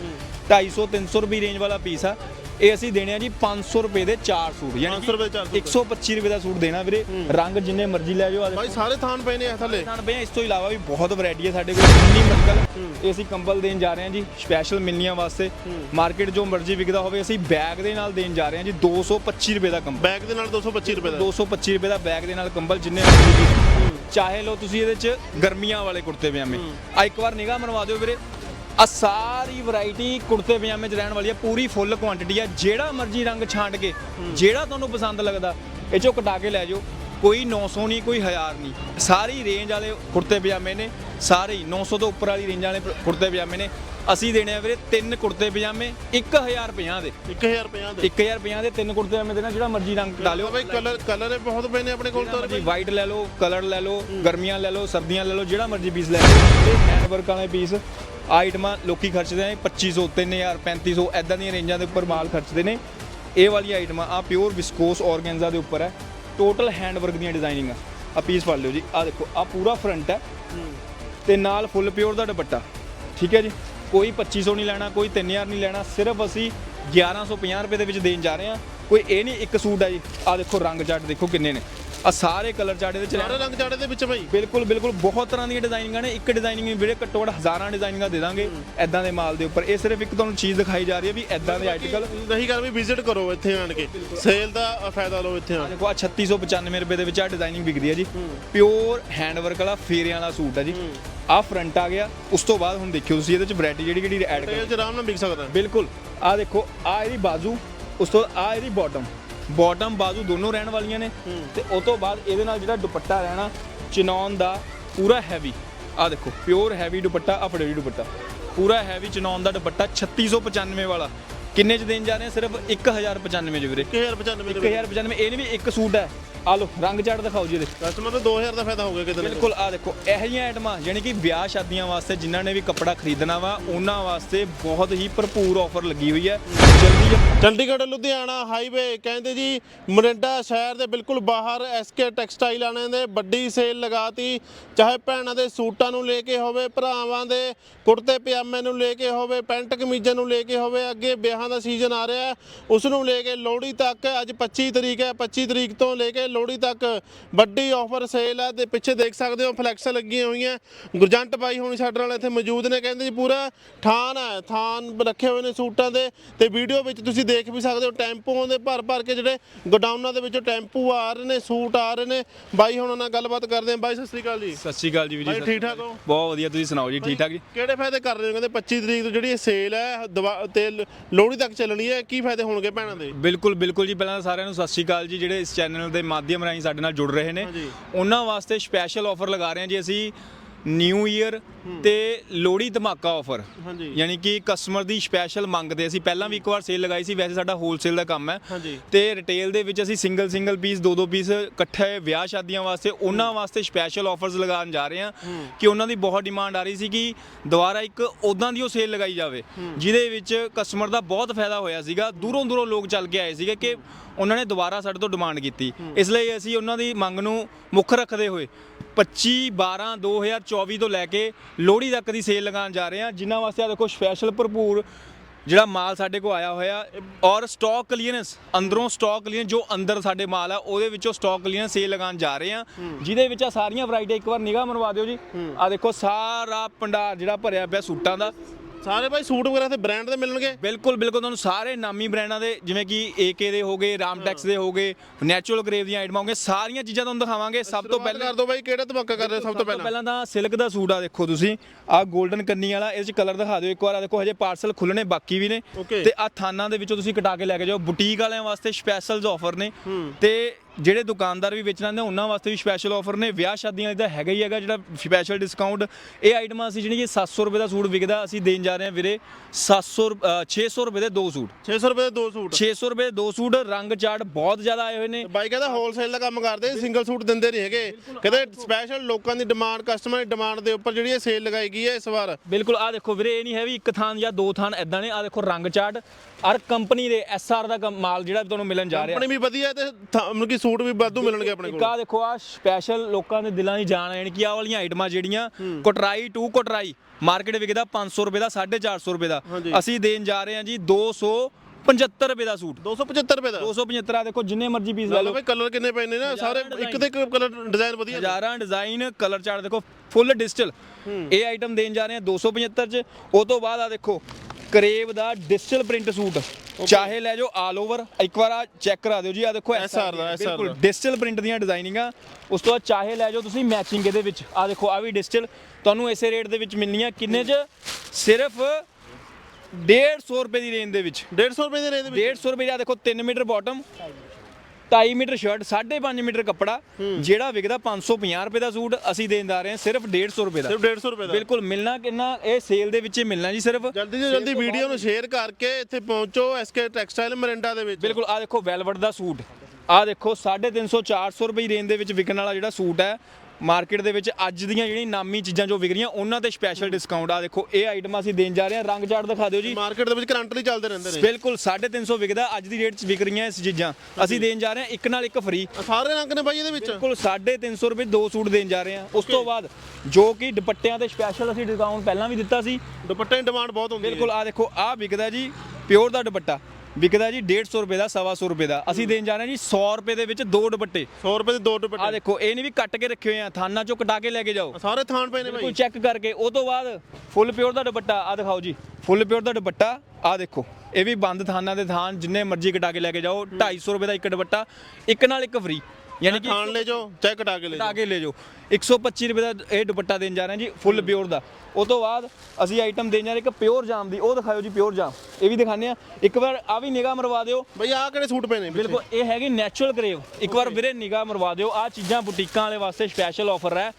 250 300 ਰੁਪਏ ਰੇਂਜ ਵਾਲਾ ਪੀਸ ਆ। ਇਹ ਅਸੀਂ ਦੇਣੇ ਆ ਜੀ 500 ਰੁਪਏ ਦੇ 4 ਸੂਟ 500 ਰੁਪਏ ਦੇ ਚਾਰ ਸੂਟ। 125 ਰੁਪਏ ਦਾ ਸੂਟ ਦੇਣਾ ਵੀਰੇ। ਰੰਗ ਜਿੰਨੇ ਮਰਜ਼ੀ ਲੈ ਜਾਓ ਆ ਦੇਖੋ। ਭਾਈ ਸਾਰੇ ਥਾਨ ਪਏ ਨੇ ਇਹ ਥੱਲੇ। ਪਏ ਆ, ਇਸ ਤੋਂ ਇਲਾਵਾ ਵੀ ਬਹੁਤ ਵੈਰਾਈਟੀ ਹੈ ਸਾਡੇ ਕੋਲ। ਜਿੰਨੀ ਮਰਜ਼ੀ ਇਹ ਅਸੀਂ ਕੰਬਲ ਦੇਣ ਜਾ ਰਹੇ ਹਾਂ ਜੀ ਸਪੈਸ਼ਲ ਮਿਲਨੀਆਂ ਵਾਸਤੇ। ਮਾਰਕੀਟ ਜੋ ਮਰਜ਼ੀ ਵਿਕਦਾ ਹੋਵੇ ਅਸੀਂ ਬੈਗ ਦੇ ਨਾਲ ਦੇਣ ਜਾ ਰਹੇ ਹਾਂ ਜੀ 225 ਰੁਪਏ ਦਾ ਕੰਬਲ। ਬੈਗ ਦੇ ਨਾਲ 225 ਰੁਪਏ ਦਾ। 225 ਰੁਪਏ ਦਾ ਬੈਗ ਦੇ ਨਾਲ ਕੰਬਲ ਜਿੰਨੇ ਮਰਜ਼ੀ ਚਾਹੇ ਲਓ ਤੁਸੀਂ ਇਹਦੇ ਚ ਗਰਮੀਆਂ ਵਾਲੇ ਕੁੜਤੇ ਪਜਾਮੇ ਆ ਇੱਕ ਵਾਰ ਨਿਗਾਹ ਮਰਵਾ ਦਿਓ ਵੀਰੇ। ਆ ਸਾਰੀ ਵੈਰਾਈਟੀ ਕੁੜਤੇ ਪਜਾਮੇ ਚ ਰਹਿਣ ਵਾਲੀ ਆ ਪੂਰੀ ਫੁੱਲ ਕੁਆਂਟੀਟੀ ਆ ਜਿਹੜਾ ਮਰਜ਼ੀ ਰੰਗ ਛਾਂਟ ਕੇ ਜਿਹੜਾ ਤੁਹਾਨੂੰ ਪਸੰਦ ਲੱਗਦਾ ਇਹ ਚੋਂ ਕਟਾ ਕੇ ਲੈ ਜਾਓ। ਕੋਈ 900 ਨਹੀਂ ਕੋਈ 1000 ਨਹੀਂ। ਸਾਰੀ ਰੇਂਜ ਵਾਲੇ ਕੁੜਤੇ ਪਜਾਮੇ ਨੇ ਸਾਰੇ ਹੀ 900 ਤੋਂ ਉੱਪਰ ਵਾਲੀ ਰੇਂਜ ਵਾਲੇ ਕੁੜਤੇ ਪਜਾਮੇ ਨੇ। ਅਸੀਂ ਦੇਣੇ ਆ ਵੀਰੇ ਤਿੰਨ ਕੁੜਤੇ ਪਜਾਮੇ 1050 ਦੇ। 1000 ਰੁਪਏ ਦੇ। 1050 ਦੇ ਤਿੰਨ ਕੁੜਤੇ ਪਜਾਮੇ ਦੇਣਾ ਜਿਹੜਾ ਮਰਜ਼ੀ ਰੰਗ ਕਟਾ ਲਿਓ। ਭਾਈ ਕਲਰ ਕਲਰ ਬਹੁਤ ਪਏ ਨੇ ਆਪਣੇ ਕੋਲ ਤਾਂ। ਜੀ ਵਾਈਟ ਲੈ ਲਓ ਕਲਰ ਲੈ ਲਓ ਗਰਮੀਆਂ ਲੈ ਲਓ ਸਰਦੀਆਂ ਲੈ ਲਓ ਜਿਹੜਾ ਮਰਜ਼ੀ ਪੀਸ ਲੈ ਲਓ। ਇਹ ਹੈਂਡ ਵਰਕ ਵਾਲੇ ਪੀਸ ਆਈਟਮਾਂ ਲੋਕੀ ਖਰਚਦੇ ਨੇ 2500 3000 3500 ਐਦਾਂ ਦੀਆਂ ਰੇਂਜਾਂ ਦੇ ਉੱਪਰ ਮਾਲ ਖਰਚਦੇ ਨੇ। ਇਹ ਵਾਲੀ ਆਈਟਮਾਂ ਆ ਪਿਓਰ ਵਿਸਕੋਸ ਆਰਗੈਂਜ਼ਾ ਦੇ ਉੱਪਰ ਹੈ। ਟੋਟਲ ਹੈਂਡ ਵਰਕ ਦੀਆਂ ਡਿਜ਼ਾਈਨਿੰਗ ਆ। ਆ ਪੀਸ ਫੜ ਲਿਓ ਜੀ ਆ ਦੇਖੋ ਆ ਪੂਰਾ ਫਰੰਟ ਹੈ। ਤੇ ਨਾਲ ਫੁੱਲ ਪਿਓਰ ਦਾ ਦੁਪੱਟਾ। ਠੀਕ ਹੈ ਜੀ? ਕੋਈ 2500 ਨਹੀਂ ਲੈਣਾ, ਕੋਈ 3000 ਨਹੀਂ ਲੈਣਾ, ਸਿਰਫ ਅਸੀਂ 1150 ਰੁਪਏ ਦੇ ਵਿੱਚ ਦੇਣ ਜਾ ਰਹੇ ਹਾਂ। ਕੋਈ ਇਹ ਨਹੀਂ, ਇੱਕ ਸੂਟ ਹੈ ਜੀ। ਆ ਦੇਖੋ ਰੰਗ ਜੱਟ ਦੇਖੋ ਕਿੰਨੇ ਨੇ। ਆ ਸਾਰੇ ਕਲਰ ਚਾਰਟ ਇਹਦੇ ਚ ਸਾਰੇ ਰੰਗ ਚਾੜੇ ਦੇ ਵਿੱਚ ਭਾਈ। ਬਿਲਕੁਲ ਬਿਲਕੁਲ ਬਹੁਤ ਤਰ੍ਹਾਂ ਦੀਆਂ ਡਿਜ਼ਾਈਨਿੰਗਾਂ ਨੇ। ਇੱਕ ਡਿਜ਼ਾਈਨਿੰਗ ਵੀਰੇ ਘੱਟੋ ਘੱਟ ਹਜ਼ਾਰਾਂ ਡਿਜ਼ਾਈਨਿੰਗਾਂ ਦੇ ਦਾਂਗੇ ਐਦਾਂ ਦੇ ਮਾਲ ਦੇ ਉੱਪਰ। ਇਹ ਸਿਰਫ ਇੱਕ ਤੁਹਾਨੂੰ ਚੀਜ਼ ਦਿਖਾਈ ਜਾ ਰਹੀ ਹੈ ਵੀ ਐਦਾਂ ਦੇ ਆਰਟੀਕਲ ਨਹੀਂ ਕਰ ਵੀ ਵਿਜ਼ਿਟ ਕਰੋ ਇੱਥੇ ਆਣ ਕੇ। ਸੇਲ ਦਾ ਫਾਇਦਾ ਲਓ ਇੱਥੇ ਆਣ ਦੇਖੋ ਆ 3695 ਰੁਪਏ ਦੇ ਵਿੱਚ ਆ ਡਿਜ਼ਾਈਨਿੰਗ ਵਿਕਦੀ ਹੈ ਜੀ। ਪਿਓਰ ਹੈਂਡ ਵਰਕ ਵਾਲਾ ਫੇਰਿਆਂ ਵਾਲਾ ਸੂਟ ਹੈ ਜੀ। ਆ ਫਰੰਟ ਆ ਗਿਆ। ਉਸ ਤੋਂ ਬਾਅਦ ਹੁਣ ਦੇਖਿਓ ਤੁਸੀਂ ਇਹਦੇ ਚ ਵੈਰਾਈਟੀ ਜਿਹੜੀ ਜਿਹੜੀ ਐਡ ਕਰ ਇਹ ਚ ਆਰਾਮ ਨਾਲ ਵਿਕ ਸਕਦਾ। ਬਿਲਕੁਲ। ਆ ਦੇਖੋ ਆ ਇਹਦੀ ਬਾਜ਼ੂ ਉਸ ਤੋਂ ਆ ਇਹਦੀ ਬਾਟਮ ਬਾਟਮ ਬਾਜ਼ੂ ਦੋਨੋਂ ਰਹਿਣ ਵਾਲੀਆਂ ਨੇ। ਤੇ ਉਸ ਤੋਂ ਬਾਅਦ ਇਹਦੇ ਨਾਲ ਜਿਹੜਾ ਦੁਪੱਟਾ ਰਹਿਣਾ ਚਨੌਨ ਦਾ ਪੂਰਾ ਹੈਵੀ ਆ ਦੇਖੋ ਪਿਓਰ ਹੈਵੀ ਦੁਪੱਟਾ ਆ ਫੜੇ ਦੁਪੱਟਾ। ਪੂਰਾ ਹੈਵੀ ਚਨੌਨ ਦਾ ਦੁਪੱਟਾ 3695 ਵਾਲਾ। ਕਿੰਨੇ ਚ ਦੇਣ ਜਾ ਰਹੇ ਆ? ਸਿਰਫ 1095 ਚ ਵੀਰੇ। 1095 ਦੇ ਵਿੱਚ। 1095 ਇਹ ਨਹੀਂ ਵੀ ਇੱਕ ਸੂਟ ਹੈ। ਆ ਲਓ ਰੰਗ ਚੜ ਦਿਖਾਓ ਜੀ ਇਹਦੇ। ਕਸਟਮਰ ਨੂੰ 2000 ਦਾ ਫਾਇਦਾ ਹੋ ਗਿਆ ਕਿਤੇ ਨਾ ਬਿਲਕੁਲ ਆ ਦੇਖੋ ਇਹੋ ਜਿਹੀਆਂ ਆਈਟਮਾਂ ਯਾਨੀ ਕਿ ਵਿਆਹ ਸ਼ਾਦੀਆਂ ਵਾਸਤੇ ਜਿਨ੍ਹਾਂ ਨੇ ਵੀ ਕੱਪੜਾ ਖਰੀਦਣਾ ਵਾ ਉਹਨਾਂ ਵਾਸਤੇ ਬਹੁਤ ਹੀ ਭਰਪੂਰ ਆਫਰ ਲੱਗੀ ਹੋਈ ਹੈ। ਜਲਦੀ ਚੰਡੀਗੜ੍ਹ ਲੁਧਿਆਣਾ ਹਾਈਵੇ ਕਹਿੰਦੇ ਜੀ ਮੋਰਿੰਡਾ ਸ਼ਹਿਰ ਦੇ ਬਿਲਕੁਲ ਬਾਹਰ ਐਸਕੇ ਟੈਕਸਟਾਈਲ ਵਾਲਿਆਂ ਨੇ ਵੱਡੀ ਸੇਲ ਲਗਾਤੀ। ਚਾਹੇ ਭੈਣਾਂ ਦੇ ਸੂਟਾਂ ਨੂੰ ਲੈ ਕੇ ਹੋਵੇ ਭਰਾਵਾਂ ਦੇ ਕੁੜਤੇ ਪਜਾਮੇ ਨੂੰ ਲੈ ਕੇ ਹੋਵੇ ਪੈਂਟ ਕਮੀਜ਼ਾਂ ਨੂੰ ਲੈ ਕੇ ਹੋਵੇ ਅੱਗੇ ਵਿਆਹਾਂ ਦਾ ਸੀਜ਼ਨ ਆ ਰਿਹਾ ਹੈ। ਉਸ ਨੂੰ ਲੈ ਕੇ ਲੋਹੜੀ ਤੱਕ ਅੱਜ 25 ਤਰੀਕ ਹੈ 25 ਤਰੀਕ ਤੋਂ ਲੈ ਕੇ ਲੋਹੜੀ ਤੱਕ ਵੱਡੀ ਆਫਰ ਸੇਲ ਹੈ ਤੇ ਪਿੱਛੇ ਦੇਖ ਸਕਦੇ ਹੋ ਫਲੈਕਸ ਲੱਗੀਆਂ ਹੋਈਆਂ। ਗੁਰਜੰਟ ਬਾਈ ਹੁਣ ਸਾਡੇ ਨਾਲ ਇੱਥੇ ਮੌਜੂਦ ਨੇ ਕਹਿੰਦੇ ਜੀ ਪੂਰਾ ਥਾਨ ਹੈ ਥਾਨ ਰੱਖੇ ਹੋਏ ਨੇ ਸੂਟਾਂ ਦੇ ਤੇ ਵੀਡੀਓ ਵਿੱਚ ਤੁਸੀਂ ਦੇਖ ਵੀ ਸਕਦੇ ਹੋ ਟੈਂਪੂਆਂ ਦੇ ਭਰ ਭਰ ਕੇ ਜਿਹੜੇ ਗੋਡਾਊਨਾਂ ਦੇ ਵਿੱਚੋਂ ਟੈਂਪੂ ਆ ਰਹੇ ਨੇ ਸੂਟ ਆ ਰਹੇ ਨੇ। ਬਾਈ ਹੁਣ ਨਾਲ ਗੱਲਬਾਤ ਕਰਦੇ ਹਾਂ। ਬਾਈ ਸਤਿ ਸ੍ਰੀ ਅਕਾਲ ਜੀ। ਸਤਿ ਸ਼੍ਰੀ ਅਕਾਲ ਜੀ ਵੀਰ ਬਾਈ ਜੀ ਠੀਕ ਠਾਕ ਹੋ? ਬਹੁਤ ਵਧੀਆ ਤੁਸੀਂ ਸੁਣਾਓ ਜੀ ਠੀਕ ਠਾਕ ਜੀ? ਕਿਹੜੇ ਫਾਇਦੇ ਕਰ ਰਹੇ ਹੋ? ਕਹਿੰਦੇ 25 ਤਰੀਕ ਤੋਂ ਜਿਹੜੀ ਇਹ ਸੇਲ ਹੈ ਦਵਾ- ਤੇ ਲੋਹੜੀ ਤੱਕ ਚੱਲਣੀ ਹੈ ਕੀ ਫਾਇਦੇ ਹੋਣਗੇ ਭੈਣਾਂ ਦੇ? ਬਿਲਕੁਲ ਬਿਲਕੁਲ ਜੀ ਪਹਿਲਾਂ ਸਾਰਿਆਂ ਨੂੰ ਸਤਿ ਸ਼੍ਰੀ ਅਕਾਲ ਜੀ ਜਿਹੜੇ ਇਸ ਚੈਨਲ ਦੇ ਮਾਧਿਅਮ ਰਾਹੀਂ ਸਾਡੇ ਨਾਲ ਜੁੜ ਰਹੇ ਨੇ। ਉਹਨਾਂ ਵਾਸਤੇ ਸਪੈਸ਼ਲ ਆਫਰ ਲਗਾ ਰਹੇ ਹਾਂ ਜੀ ਅਸੀਂ ਨਿਊ ਈਅਰ ਤੇ ਲੋਹੜੀ ਧਮਾਕਾ ਆਫਰ ਹਾਂਜੀ। ਯਾਨੀ ਕਿ ਕਸਟਮਰ ਦੀ ਸਪੈਸ਼ਲ ਮੰਗਦੇ ਅਸੀਂ। ਪਹਿਲਾਂ ਵੀ ਇੱਕ ਵਾਰ ਸੇਲ ਲਗਾਈ ਸੀ ਵੈਸੇ ਸਾਡਾ ਹੋਲਸੇਲ ਦਾ ਕੰਮ ਹੈ। ਤੇ ਰਿਟੇਲ ਦੇ ਵਿੱਚ ਅਸੀਂ ਸਿੰਗਲ ਸਿੰਗਲ ਪੀਸ ਦੋ ਦੋ ਪੀਸ ਇਕੱਠੇ ਵਿਆਹ ਸ਼ਾਦੀਆਂ ਵਾਸਤੇ ਉਹਨਾਂ ਵਾਸਤੇ ਸਪੈਸ਼ਲ ਆਫਰਸ ਲਗਾਉਣ ਜਾ ਰਹੇ ਹਾਂ ਕਿ ਉਹਨਾਂ ਦੀ ਬਹੁਤ ਡਿਮਾਂਡ ਆ ਰਹੀ ਸੀ ਕਿ ਦੁਬਾਰਾ ਇੱਕ ਉਦਾਂ ਦੀ ਉਹ ਸੇਲ ਲਗਾਈ ਜਾਵੇ। ਜਿਹਦੇ ਵਿੱਚ ਕਸਟਮਰ ਦਾ ਬਹੁਤ ਫਾਇਦਾ ਹੋਇਆ ਸੀਗਾ। ਦੂਰੋਂ ਦੂਰੋਂ ਲੋਕ ਚੱਲ ਕੇ ਆਏ ਸੀਗੇ ਕਿ ਉਹਨਾਂ ਨੇ ਦੁਬਾਰਾ ਸਾਡੇ ਤੋਂ ਡਿਮਾਂਡ ਕੀਤੀ। ਇਸ ਲਈ ਅਸੀਂ ਉਹਨਾਂ ਦੀ ਮੰਗ ਨੂੰ ਮੁੱਖ ਰੱਖਦੇ ਹੋਏ 25 12 2024 ਤੋਂ ਲੈ ਕੇ ਲੋਹੜੀ ਤੱਕ ਦੀ ਸੇਲ ਲਗਾਉਣ ਜਾ ਰਹੇ ਹਾਂ। ਜਿਨ੍ਹਾਂ ਵਾਸਤੇ ਆ ਦੇਖੋ ਸਪੈਸ਼ਲ ਭਰਪੂਰ ਜਿਹੜਾ ਮਾਲ ਸਾਡੇ ਕੋਲ ਆਇਆ ਹੋਇਆ ਔਰ ਸਟਾਕ ਕਲੀਅਰੈਂਸ ਅੰਦਰੋਂ ਸਟਾਕ ਕਲੀਅਰੈਂਸ ਜੋ ਅੰਦਰ ਸਾਡੇ ਮਾਲ ਆ ਉਹਦੇ ਵਿੱਚੋਂ ਸਟਾਕ ਕਲੀਅਰੈਂਸ ਸੇਲ ਲਗਾਉਣ ਜਾ ਰਹੇ ਆ ਜਿਹਦੇ ਵਿੱਚ ਆ ਸਾਰੀਆਂ ਵੈਰਾਈਟੀ ਇੱਕ ਵਾਰ ਨਿਗਾਹ ਮਰਵਾ ਦਿਓ ਜੀ। ਆ ਦੇਖੋ ਸਾਰਾ ਭੰਡਾਰ ਜਿਹੜਾ ਭਰਿਆ ਪਿਆ ਸੂਟਾਂ ਦਾ ਸਾਰੇ ਬਾਈ ਸੂਟ ਵਗੈਰਾ ਤੇ ਬ੍ਰਾਂਡ ਦੇ ਮਿਲਣਗੇ? ਬਿਲਕੁਲ ਬਿਲਕੁਲ। ਤੁਹਾਨੂੰ ਸਾਰੇ ਨਾਮੀ ਬ੍ਰਾਂਡਾਂ ਦੇ ਜਿਵੇਂ ਕਿ AK ਦੇ ਹੋਗੇ ਰਾਮਟੈਕਸ ਦੇ ਹੋਗੇ ਨੈਚੁਰਲ ਗ੍ਰੇਵ ਦੀਆਂ ਆਈਟਮਾਂ ਹੋਗੇ ਸਾਰੀਆਂ ਚੀਜ਼ਾਂ ਤੁਹਾਨੂੰ ਦਿਖਾਵਾਂਗੇ। ਸਭ ਤੋਂ ਪਹਿਲਾਂ ਕਰ ਦੋ ਬਾਈ ਕਿਹੜਾ ਧਮਾਕਾ ਕਰ ਰਹੇ ਸਭ ਤੋਂ ਪਹਿਲਾਂ? ਪਹਿਲਾਂ ਤਾਂ ਸਿਲਕ ਦਾ ਸੂਟ ਆ ਦੇਖੋ ਤੁਸੀਂ। ਆ 골ਡਨ ਕੰਨੀ ਵਾਲਾ ਇਹਦੇ ਚ ਕਲਰ ਦਿਖਾ ਦਿਓ ਇੱਕ ਵਾਰ। ਆ ਦੇਖੋ ਹਜੇ ਪਾਰਸਲ ਖੁੱਲਣੇ ਬਾਕੀ ਵੀ ਨੇ. ਤੇ ਆ ਥਾਨਾਂ ਦੇ ਵਿੱਚੋਂ ਤੁਸੀਂ ਕਟਾ ਕੇ ਲੈ ਕੇ ਜਾਓ। ਬੁਟੀਕ ਵਾਲਿਆਂ ਵਾਸਤੇ ਸਪੈਸ਼ਲਸ ਆਫਰ ਨੇ। ਤੇ ਜਿਹੜੇ ਦੁਕਾਨਦਾਰ ਵੀ ਵੇਚਣ ਆਉਂਦੇ ਉਹਨਾਂ ਵਾਸਤੇ ਵੀ ਸਪੈਸ਼ਲ ਆਫਰ ਨੇ। ਵਿਆਹ ਸ਼ਾਦੀਆਂ ਦਾ ਹੈਗਾ ਹੀ ਹੈਗਾ ਜਿਹੜਾ ਸਪੈਸ਼ਲ ਡਿਸਕਾਊਂਟ ਇਹ ਆਈਟਮਾਂ ਅਸੀਂ ਜਿਹੜੀ ਕਿ 700 ਰੁਪਏ ਦਾ ਸੂਟ ਵਿਕਦਾ ਅਸੀਂ ਦੇਣ ਜਾ ਰਹੇ ਹਾਂ ਵੀਰੇ 700 ਰੁਪ- ਅ, 600 ਰੁਪਏ ਦੇ ਦੋ ਸੂਟ। 600 ਰੁਪਏ ਦੇ ਦੋ ਸੂਟ। 600 ਰੁਪਏ ਦੇ ਦੋ ਸੂਟ ਰੰਗ ਚਾਰਟ ਬਹੁਤ ਜ਼ਿਆਦਾ ਆਏ ਹੋਏ ਨੇ। ਬਾਈ ਕਹਿੰਦਾ ਹੋਲਸੇਲ ਦਾ ਕੰਮ ਕਰਦੇ ਸਿੰਗਲ ਸੂਟ ਦਿੰਦੇ ਨਹੀਂ ਹੈਗੇ। ਕਹਿੰਦੇ ਸਪੈਸ਼ਲ ਲੋਕਾਂ ਦੀ ਡਿਮਾਂਡ ਕਸਟਮਰ ਦੀ ਡਿਮਾਂਡ ਦੇ ਉੱਪਰ ਜਿਹੜੀ ਇਹ ਸੇਲ ਲਗਾਈ ਗਈ ਹੈ ਇਸ ਵਾਰ। ਬਿਲਕੁਲ ਆ ਦੇਖੋ ਵੀਰੇ ਇਹ ਨਹੀਂ ਹੈ ਵੀ ਇੱਕ ਥਾਨ ਜਾਂ ਦੋ ਥਾਨ ਐਦਾਂ ਨੇ। ਆ ਦੇਖੋ ਰੰਗ ਚਾਰਟ ਔਰ ਕੰਪਨੀ ਦੇ ਐਸਆਰ ਦਾ ਮਾਲ ਜਿਹੜਾ ਤੁਹਾਨੂੰ ਮਿਲਣ ਜਾ ਰਿਹਾ। ਆਪਣੀ ਵੀ ਵਧੀਆ ਤੇ ਥਾਂ- ਮਤਲਬ ਕਿ ਸੂਟ ਵੀ ਵਾਧੂ ਮਿਲਣਗੇ ਆਪਣੇ ਇੱਕ ਕੋਲ ਆ ਦੇਖੋ ਆ ਸਪੈਸ਼ਲ ਲੋਕਾਂ ਦੇ ਦਿਲਾਂ ਦੀ ਜਾਨ ਹੈ ਯਾਨੀ ਕਿ ਆ ਵਾਲੀਆਂ ਆਈਟਮਾਂ ਜਿਹੜੀਆਂ ਕੋਟਰਾਈ ਟੂ ਕੋਟਰਾਈ। ਮਾਰਕੀਟ ਵਿਕਦਾ 500 ਰੁਪਏ ਦਾ 450 ਰੁਪਏ ਦਾ। ਅਸੀਂ ਦੇਣ ਜਾ ਰਹੇ ਹਾਂ ਜੀ 275 ਰੁਪਏ ਦਾ ਸੂਟ। 275 ਰੁਪਏ ਦਾ? 275 ਆ ਦੇਖੋ ਜਿੰਨੇ ਮਰਜ਼ੀ ਪੀਸ ਲੈ ਲਓ ਬਈ ਕਲਰ ਕਿੰਨੇ ਪਏ ਨੇ ਨਾ? ਸਾਰੇ ਇੱਕ ਤੇ ਇੱਕ ਕਲਰ ਡਿਜ਼ਾਈਨ ਵਧੀਆ। ਹਜ਼ਾਰਾਂ ਡਿਜ਼ਾਈਨ ਕਲਰ ਚਾਰਟ ਦੇਖੋ ਫੁੱਲ ਡਿਜੀਟਲ ਇਹ ਆਈਟਮ ਦੇਣ ਜਾ ਰਹੇ ਹਾਂ 275 ਚ। ਉਹ ਤੋਂ ਬਾਅਦ ਆ ਦੇਖੋ ਕਰੇਵ ਦਾ ਡਿਜੀਟਲ ਪ੍ਰਿੰਟ ਸੂਟ। ਚਾਹੇ ਲੈ ਜਾਓ ਆਲ ਓਵਰ ਇੱਕ ਵਾਰ ਆ ਚੈੱਕ ਕਰਾ ਦਿਓ ਜੀ ਆ ਦੇਖੋ SR ਦਾ, SR ਬਿਲਕੁਲ ਦਾ। ਡਿਜੀਟਲ ਪ੍ਰਿੰਟ ਦੀਆਂ ਡਿਜ਼ਾਈਨਿੰਗਾਂ। ਉਸ ਤੋਂ ਬਾਅਦ ਚਾਹੇ ਲੈ ਜਾਓ ਤੁਸੀਂ ਮੈਚਿੰਗ ਇਹਦੇ ਵਿੱਚ। ਆ ਦੇਖੋ ਆ ਵੀ ਡਿਜੀਟਲ। ਤੁਹਾਨੂੰ ਇਸੇ ਰੇਟ ਦੇ ਵਿੱਚ ਮਿਲਣੀਆਂ। ਕਿੰਨੇ ਚ? ਸਿਰਫ 150 ਰੁਪਏ ਦੀ ਰੇਂਜ ਦੇ ਵਿੱਚ। 150 ਰੁਪਏ ਦੇ ਰੇਂਜ ਵਿੱਚ। 150 ਰੁਪਏ ਦਾ ਦੇਖੋ 3 metre bottom 2.5 metre shirt 5.5 metre ਕੱਪੜਾ ਜਿਹੜਾ ਵਿਕਦਾ 550 ਰੁਪਏ ਦਾ ਸੂਟ ਅਸੀਂ ਦੇਣ ਜਾ ਰਹੇ ਹਾਂ ਸਿਰਫ 150 ਰੁਪਏ ਦਾ। ਸਿਰਫ 150 ਰੁਪਏ ਦਾ। ਬਿਲਕੁਲ ਮਿਲਣਾ ਕਿੰਨਾ ਇਹ ਸੇਲ ਦੇ ਵਿੱਚ ਹੀ ਮਿਲਣਾ ਜੀ ਸਿਰਫ। ਜਲਦੀ ਤੋਂ ਜਲਦੀ ਵੀਡੀਓ ਨੂੰ ਸ਼ੇਅਰ ਕਰਕੇ ਇੱਥੇ ਪਹੁੰਚੋ ਐਸਕੇ ਟੈਕਸਟਾਈਲ ਮਰਿੰਡਾ ਦੇ ਵਿੱਚ। ਬਿਲਕੁਲ ਆ ਦੇਖੋ ਵੈਲਵਟ ਦਾ ਸੂਟ। ਆ ਦੇਖੋ 350 400 ਰੁਪਏ ਰੇਂਜ ਦੇ ਵਿੱਚ ਵਿਕਣ ਵਾਲਾ ਜਿਹੜਾ ਸੂਟ ਹੈ ਮਾਰਕੀਟ ਦੇ ਵਿੱਚ ਅੱਜ ਦੀਆਂ ਜਿਹੜੀਆਂ ਨਾਮੀ ਚੀਜ਼ਾਂ ਜੋ ਵਿਕ ਰਹੀਆਂ ਉਹਨਾਂ ਤੇ ਸਪੈਸ਼ਲ ਡਿਸਕਾਊਂਟ ਆ। ਦੇਖੋ ਇਹ ਆਈਟਮਾਂ ਅਸੀਂ ਦੇਣ ਜਾ ਰਹੇ ਹਾਂ। ਰੰਗ ਚਾਰਟ ਦਿਖਾ ਦਿਓ ਜੀ। ਮਾਰਕੀਟ ਦੇ ਵਿੱਚ ਕਰੰਟਲੀ ਚੱਲਦੇ ਰਹਿੰਦੇ ਨੇ। ਬਿਲਕੁਲ 350 ਵਿਕਦਾ। ਅੱਜ ਦੀ ਰੇਟ 'ਚ ਵਿਕ ਰਹੀਆਂ ਇਸ ਚੀਜ਼ਾਂ। ਅਸੀਂ ਦੇਣ ਜਾ ਰਹੇ ਹਾਂ ਇੱਕ ਨਾਲ ਇੱਕ ਫ੍ਰੀ ਸਾਰੇ ਰੰਗ ਨੇ ਬਾਈ ਇਹਦੇ ਵਿੱਚ? ਬਿਲਕੁਲ 350 ਰੁਪਏ ਦੋ ਸੂਟ ਦੇਣ ਜਾ ਰਹੇ ਹਾਂ। ਉਸ ਤੋਂ ਬਾਅਦ ਜੋ ਕਿ ਦੁਪੱਟਿਆਂ ਤੇ ਸਪੈਸ਼ਲ ਅਸੀਂ ਡਿਸਕਾਊਂਟ ਪਹਿਲਾਂ ਵੀ ਦਿੱਤਾ ਸੀ। ਦੁਪੱਟੇ ਦੀ ਡਿਮਾਂਡ ਬਹੁਤ ਹੁੰਦੀ ਹੈ। ਬਿਲਕੁਲ ਆ ਦੇਖੋ ਆ ਵਿਕਦਾ ਜੀ ਪਿਓਰ ਦਾ ਦੁਪੱਟਾ। ਵਿਕਦਾ ਜੀ 150 ਰੁਪਏ ਦਾ 125 ਰੁਪਏ ਦਾ। ਅਸੀਂ ਦੇਣ ਜਾ ਰਹੇ ਹਾਂ ਜੀ 100 ਰੁਪਏ ਦੇ ਵਿੱਚ ਦੋ ਦੁਪੱਟੇ। 100 ਰੁਪਏ ਦੇ ਦੋ ਆ ਦੁਪੱਟੇ ਦੇਖੋ ਇਹ ਨਹੀਂ ਵੀ ਕੱਟ ਕੇ ਰੱਖੇ ਹੋਏ ਆ ਥਾਨਾਂ ਚੋਂ ਕਟਾ ਕੇ ਲੈ ਕੇ ਜਾਓ। ਸਾਰੇ ਥਾਨ ਪਏ ਨੇ ਬਿਲਕੁਲ ਬਾਈ। ਚੈੱਕ ਕਰਕੇ ਉਹ ਤੋਂ ਬਾਅਦ ਫੁੱਲ ਪਿਓਰ ਦਾ ਦੁਪੱਟਾ ਆ ਦਿਖਾਓ ਜੀ। ਫੁੱਲ ਪਿਓਰ ਦਾ ਦੁਪੱਟਾ ਆ ਦੇਖੋ ਇਹ ਵੀ ਬੰਦ ਥਾਨਾਂ ਦੇ ਥਾਨ ਜਿੰਨੇ ਮਰਜ਼ੀ ਕਟਾ ਕੇ ਲੈ ਕੇ ਜਾਓ 250 ਰੁਪਏ ਦਾ ਇੱਕ ਦੁਪੱਟਾ ਇੱਕ ਨਾਲ ਇੱਕ ਫ੍ਰੀ ਯਾਨੀ ਕਿ ਥਾਨ ਲੈ ਜਾਓ ਚਾਹੇ ਕਟਾ ਕੇ ਲੈ ਕਟਾ ਜਾਓ। ਕੇ ਲੈ ਜਾਓ। 125 ਰੁਪਏ ਦਾ ਇਹ ਦੁਪੱਟਾ ਦੇਣ ਜਾ ਰਹੇ ਹਾਂ ਜੀ ਫੁੱਲ ਪਿਓਰ ਦਾ। ਉਹ ਤੋਂ ਬਾਅਦ ਅਸੀਂ ਆਈਟਮ ਦੇਣ ਜਾ ਰਹੇ ਇੱਕ ਪਿਓਰ ਜਾਮ ਦੀ ਉਹ ਦਿਖਾਓ ਜੀ ਪਿਓਰ ਜਾਮ। ਇਹ ਵੀ ਦਿਖਾਣੇ ਆ ਇੱਕ ਵਾਰ ਆ ਵੀ ਨਿਗਾਹ ਮਰਵਾ ਦਿਓ। ਬਈ ਆਹ ਕਿਹੜੇ ਸੂਟ ਪਏ ਨੇ? ਬਿਲਕੁਲ ਇਹ ਹੈਗੀ ਨੈਚੁਰਲ ਕਰੇਵ। ਇੱਕ ਵਾਰ ਵੀਰੇ ਨਿਗਾਹ ਮਰਵਾ ਦਿਓ। ਆ ਚੀਜ਼ਾਂ ਬੁਟੀਕਾਂ ਵਾਲੇ ਵਾਸਤੇ ਸਪੈਸ਼ਲ ਆਫਰ ਹੈ।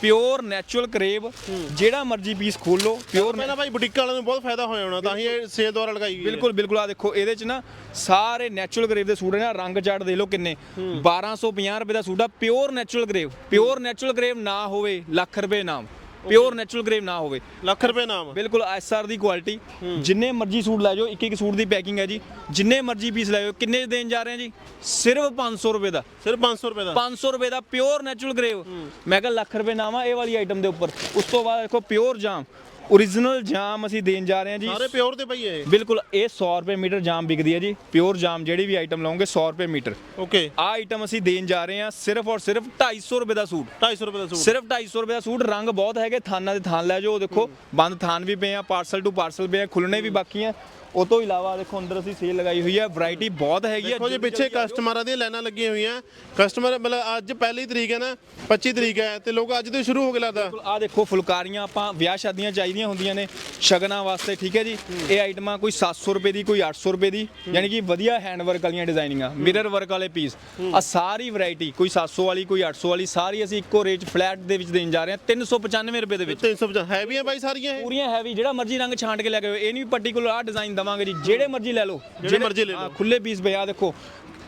Pure natural crepe. ਜਿਹੜਾ ਮਰਜ਼ੀ ਪੀਸ ਖੋਲ ਲਓ ਪਿਓਰ ਪਹਿਲਾਂ ਬਾਈ ਬੁਟੀਕਾਂ ਵਾਲਿਆਂ ਨੂੰ ਬਹੁਤ ਫਾਇਦਾ ਹੋਇਆ ਹੋਣਾ ਤਾਂ ਹੀ ਇਹ ਸੇਲ ਦੁਆਰਾ ਲਗਾਈ ਗਈ ਬਿਲਕੁਲ ਬਿਲਕੁਲ ਆ ਦੇਖੋ ਇਹਦੇ ਚ ਨਾ ਸਾਰੇ ਨੈਚੁਰਲ ਕਰੇਵ ਦੇ ਸੂਟ ਨੇ ਰੰਗ ਚਾਰਟ ਦੇ ਲਓ ਕਿੰਨੇ। 1250 1050 ਰੁਪਏ ਦਾ ਸੂਟ ਆ pure natural crepe pure natural crepe ਨਾ ਹੋਵੇ ਲੱਖ ਰੁਪਏ ਨਾਮ ਪਿਓਰ ਨੈਚੁਰਲ ਗ੍ਰੇਵ ਨਾ ਹੋਵੇ। ਲੱਖ ਰੁਪਏ ਨਾਮ। ਬਿਲਕੁਲ ਐਸਆਰ ਦੀ ਕੁਆਲਿਟੀ ਜਿੰਨੇ ਮਰਜ਼ੀ ਸੂਟ ਲੈ ਜਾਓ ਇੱਕ ਇੱਕ ਸੂਟ ਦੀ ਪੈਕਿੰਗ ਹੈ ਜੀ। ਜਿੰਨੇ ਮਰਜ਼ੀ ਪੀਸ ਲੈ ਜਾਓ ਕਿੰਨੇ ਦੇਣ ਜਾ ਰਹੇ ਆ ਜੀ? ਸਿਰਫ 500 ਰੁਪਏ ਦਾ। ਸਿਰਫ 500 ਰੁਪਏ ਦਾ। 500 ਰੁਪਏ ਦਾ ਪਿਓਰ ਨੈਚੁਰਲ ਗ੍ਰੇਵ ਮੈਂ ਕਿਹਾ ਲੱਖ ਰੁਪਏ ਨਾਮ ਆ ਇਹ ਵਾਲੀ ਆਈਟਮ ਦੇ ਉੱਪਰ। ਉਸ ਤੋਂ ਬਾਅਦ ਦੇਖੋ ਪਿਓਰ ਜਾਮ। ਓਰੀਜਨਲ ਜਾਮ ਅਸੀਂ ਦੇਣ ਜਾ ਰਹੇ ਹਾਂ ਜੀ। ਸਾਰੇ ਪਿਓਰ ਦੇ ਪਈ ਇਹ? ਬਿਲਕੁਲ ਇਹ 100 ਰੁਪਏ ਮੀਟਰ ਜਾਮ ਵਿਕਦੀ ਹੈ ਜੀ। ਪਿਓਰ ਜਾਮ ਜਿਹੜੀ ਵੀ ਆਈਟਮ ਲਓਗੇ 100 ਰੁਪਏ ਮੀਟਰ। ਓਕੇ ਆ ਆਈਟਮ ਅਸੀਂ ਦੇਣ ਜਾ ਰਹੇ ਹਾਂ ਸਿਰਫ ਔਰ ਸਿਰਫ 250 ਰੁਪਏ ਦਾ ਸੂਟ। 250 ਰੁਪਏ ਦਾ ਸੂਟ। ਸਿਰਫ 250 ਰੁਪਏ ਦਾ ਸੂਟ ਰੰਗ ਬਹੁਤ ਹੈਗੇ ਥਾਨਾਂ ਦੇ ਥਾਨ ਲੈ ਜਾਓ ਦੇਖੋ। ਬੰਦ ਥਾਨ ਵੀ ਪਏ ਆ ਪਾਰਸਲ ਟੂ ਪਾਰਸਲ ਪਏ ਆ ਖੁੱਲਣੇ ਵੀ ਬਾਕੀ ਆ। ਉਹ ਤੋਂ ਇਲਾਵਾ ਦੇਖੋ ਅੰਦਰ ਅਸੀਂ ਸੇਲ ਲਗਾਈ ਹੋਈ ਹੈ ਵੈਰਾਈਟੀ ਬਹੁਤ ਹੈਗੀ ਆ ਦੇਖੋ ਜੀ ਪਿੱਛੇ ਕਸਟਮਰਾਂ ਦੀਆਂ ਲਾਈਨਾਂ ਲੱਗੀਆਂ ਹੋਈਆਂ। ਕਸਟਮਰ ਮਤਲਬ ਅੱਜ ਪਹਿਲੀ ਤਰੀਕ ਹੈ ਨਾ 25 ਤਰੀਕ ਹੈ ਤੇ ਲੋਕ ਅੱਜ ਤੋਂ ਹੀ ਸ਼ੁਰੂ ਹੋ ਗਏ ਲੱਗਦਾ। ਆ ਦੇਖੋ ਫੁਲਕਾਰੀਆਂ ਆਪਾਂ ਵਿਆਹ ਸ਼ਾਦੀਆਂ ਚਾਹੀਦੀਆਂ ਹੁੰਦੀਆਂ ਨੇ ਸ਼ਗਨਾਂ ਵਾਸਤੇ ਠੀਕ ਹੈ ਜੀ? ਇਹ ਆਈਟਮਾਂ ਕੋਈ 700 ਰੁਪਏ ਦੀ ਕੋਈ 800 ਰੁਪਏ ਦੀ ਯਾਨੀ ਕਿ ਵਧੀਆ ਹੈਂਡ ਵਰਕ ਵਾਲੀਆਂ ਡਿਜ਼ਾਈਨਿੰਗਾਂ ਮਿਰਰ ਵਰਕ ਵਾਲੇ ਪੀਸ ਆ ਸਾਰੀ ਵੈਰਾਈਟੀ ਕੋਈ 700 ਵਾਲੀ ਕੋਈ 800 ਵਾਲੀ ਸਾਰੀ ਅਸੀਂ ਇੱਕੋ ਰੇਟ ਫਲੈਟ ਦੇ ਵਿੱਚ ਦੇਣ ਜਾ ਰਹੇ ਹਾਂ 395 ਰੁਪਏ ਦੇ ਵਿੱਚ। 350 ਹੈਵੀਆਂ ਬਾਈ ਸਾਰੀਆਂ ਇਹ? ਪੂਰੀਆਂ ਹੈਵੀ ਜਿਹੜਾ ਮਰਜ਼ੀ ਰੰਗ ਛਾਂਟ ਕੇ ਲੈ ਕੇ ਆਓ ਇਹ ਨਹੀਂ ਪਾਰਟਿਕੂਲਰ ਆ ਡਿਜ਼ਾਈਨ ਦਵਾਂਗੇ ਜੀ ਜਿਹੜੇ ਮਰਜ਼ੀ ਲੈ ਲਓ ਜਿਹੜੇ ਮਰਜ਼ੀ ਲੈ ਲਓ। ਖੁੱਲੇ ਪੀਸ ਪਿਆ ਦੇਖੋ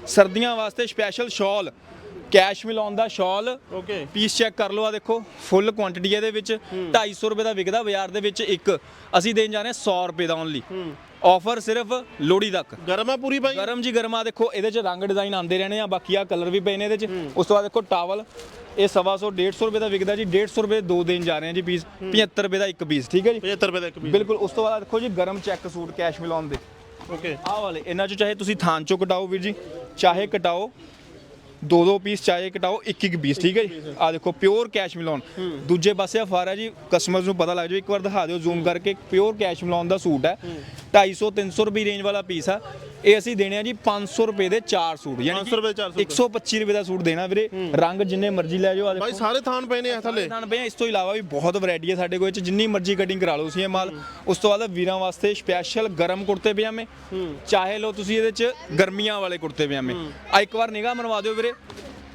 ਸਰਦੀਆਂ ਵਾਸਤੇ ਸਪੈਸ਼ਲ ਸ਼ਾਲ ਕੈਸ਼ ਮਿਲਾਉਣ ਦਾ ਸ਼ਾਲ। ਓਕੇ ਪੀਸ ਚੈੱਕ ਕਰ ਲਓ ਆ ਦੇਖੋ ਫੁੱਲ ਕੁਆਂਟੀਟੀ ਇਹਦੇ ਵਿੱਚ। 250 ਰੁਪਏ ਦਾ ਵਿਕਦਾ ਬਾਜ਼ਾਰ ਦੇ ਵਿੱਚ ਇੱਕ। ਅਸੀਂ ਦੇਣ ਜਾ ਰਹੇ ਹਾਂ 100 ਰੁਪਏ ਦਾ ਓਨਲੀ ਆਫਰ ਸਿਰਫ ਲੋਹੜੀ ਤੱਕ। ਗਰਮ ਆ ਪੂਰੀ ਬਾਈ? ਗਰਮ ਜੀ ਗਰਮਾ ਦੇਖੋ ਇਹਦੇ ਚ ਰੰਗ ਡਿਜ਼ਾਈਨ ਆਉਂਦੇ ਰਹਿਣੇ ਆ ਬਾਕੀ ਆ ਕਲਰ ਵੀ ਪਏ ਨੇ ਇਹਦੇ ਚ। ਉਸ ਤੋਂ ਬਾਅਦ ਦੇਖੋ ਟਾਵਲ ਇਹ ਸਵਾ ਸੌ 150 ਰੁਪਏ ਦਾ ਵਿਕਦਾ ਜੀ। 150 ਰੁਪਏ ਦੇ ਦੇਣ ਜਾ ਰਹੇ ਹਾਂ ਜੀ ਪੀਸ 75 ਰੁਪਏ ਦਾ ਇੱਕ ਪੀਸ ਠੀਕ ਹੈ ਜੀ? 75 ਰੁਪਏ ਦਾ ਇੱਕ ਪੀਸ ਬਿਲਕੁਲ ਉਸ ਤੋਂ ਬਾਅਦ ਦੇਖੋ ਜੀ ਗਰਮ ਚੈੱਕ ਸੂਟ ਕੈਸ਼ ਮਿਲਾਉਣ ਦੇ। ਓਕੇ ਆਹ ਵਾਲੇ ਇਹਨਾਂ ਚੋਂ ਚਾਹੇ ਤੁਸੀਂ ਥਾਨ ਚੋਂ ਕਟਾਓ ਵੀਰ ਜੀ ਚਾਹੇ ਕਟਾਓ ਦੋ ਦੋ ਪੀਸ ਚਾਹੇ ਕਟਾਓ ਇੱਕ ਇੱਕ ਪੀਸ ਠੀਕ ਹੈ ਜੀ? ਆ ਦੇਖੋ ਪਿਓਰ ਕੈਸ਼ ਮਿਲਾਉਣ। ਦੂਜੇ ਪਾਸੇ ਆ ਫਾਰਾ ਜੀ ਕਸਟਮਰਸ ਨੂੰ ਪਤਾ ਲੱਗ ਜਾਓ ਇੱਕ ਵਾਰ ਦਿਖਾ ਦਿਓ ਜ਼ੂਮ ਕਰਕੇ ਪਿਓਰ ਕੈਸ਼ ਮਿਲਾਉਣ ਦਾ ਸੂਟ ਹੈ। 250 300 ਰੁਪਏ ਰੇਂਜ ਵਾਲਾ ਪੀਸ ਆ। ਇਹ ਅਸੀਂ ਦੇਣੇ ਆ ਜੀ 500 ਰੁਪਏ ਦੇ 4 ਸੂਟ ਯਾਨੀ 500 ਰੁਪਏ ਦੇ ਚਾਰ ਸੂਟ। 125 ਰੁਪਏ ਦਾ ਸੂਟ ਦੇਣਾ ਵੀਰੇ। ਰੰਗ ਜਿੰਨੇ ਮਰਜ਼ੀ ਲੈ ਜਾਓ ਆ ਬਾਈ ਦੇਖੋ। ਸਾਰੇ ਥਾਨ ਪਏ ਨੇ ਇਹ ਥੱਲੇ। ਨਾਲ ਪਿਆ ਇਸ ਤੋਂ ਇਲਾਵਾ ਵੀ ਬਹੁਤ ਵੈਰਾਈਟੀ ਹੈ ਸਾਡੇ ਕੋਲ ਇਹ 'ਚ ਜਿੰਨੀ ਮਰਜ਼ੀ ਕਟਿੰਗ ਕਰਾ ਲਓ ਤੁਸੀਂ ਇਹ ਮਾਲ। ਉਸ ਤੋਂ ਬਾਅਦ ਵੀਰਾਂ ਵਾਸਤੇ ਸਪੈਸ਼ਲ ਗਰਮ ਕੁੜਤੇ ਪਜਾਮੇ। ਚਾਹੇ ਲਓ ਤੁਸੀਂ ਇਹਦੇ 'ਚ ਗਰਮੀਆਂ ਵਾਲੇ ਕੁੜਤੇ ਪਜਾਮੇ। ਆ ਇੱਕ ਵਾਰ ਨਿਗਾਹ ਮਰਵਾ ਦਿਓ ਵੀਰੇ।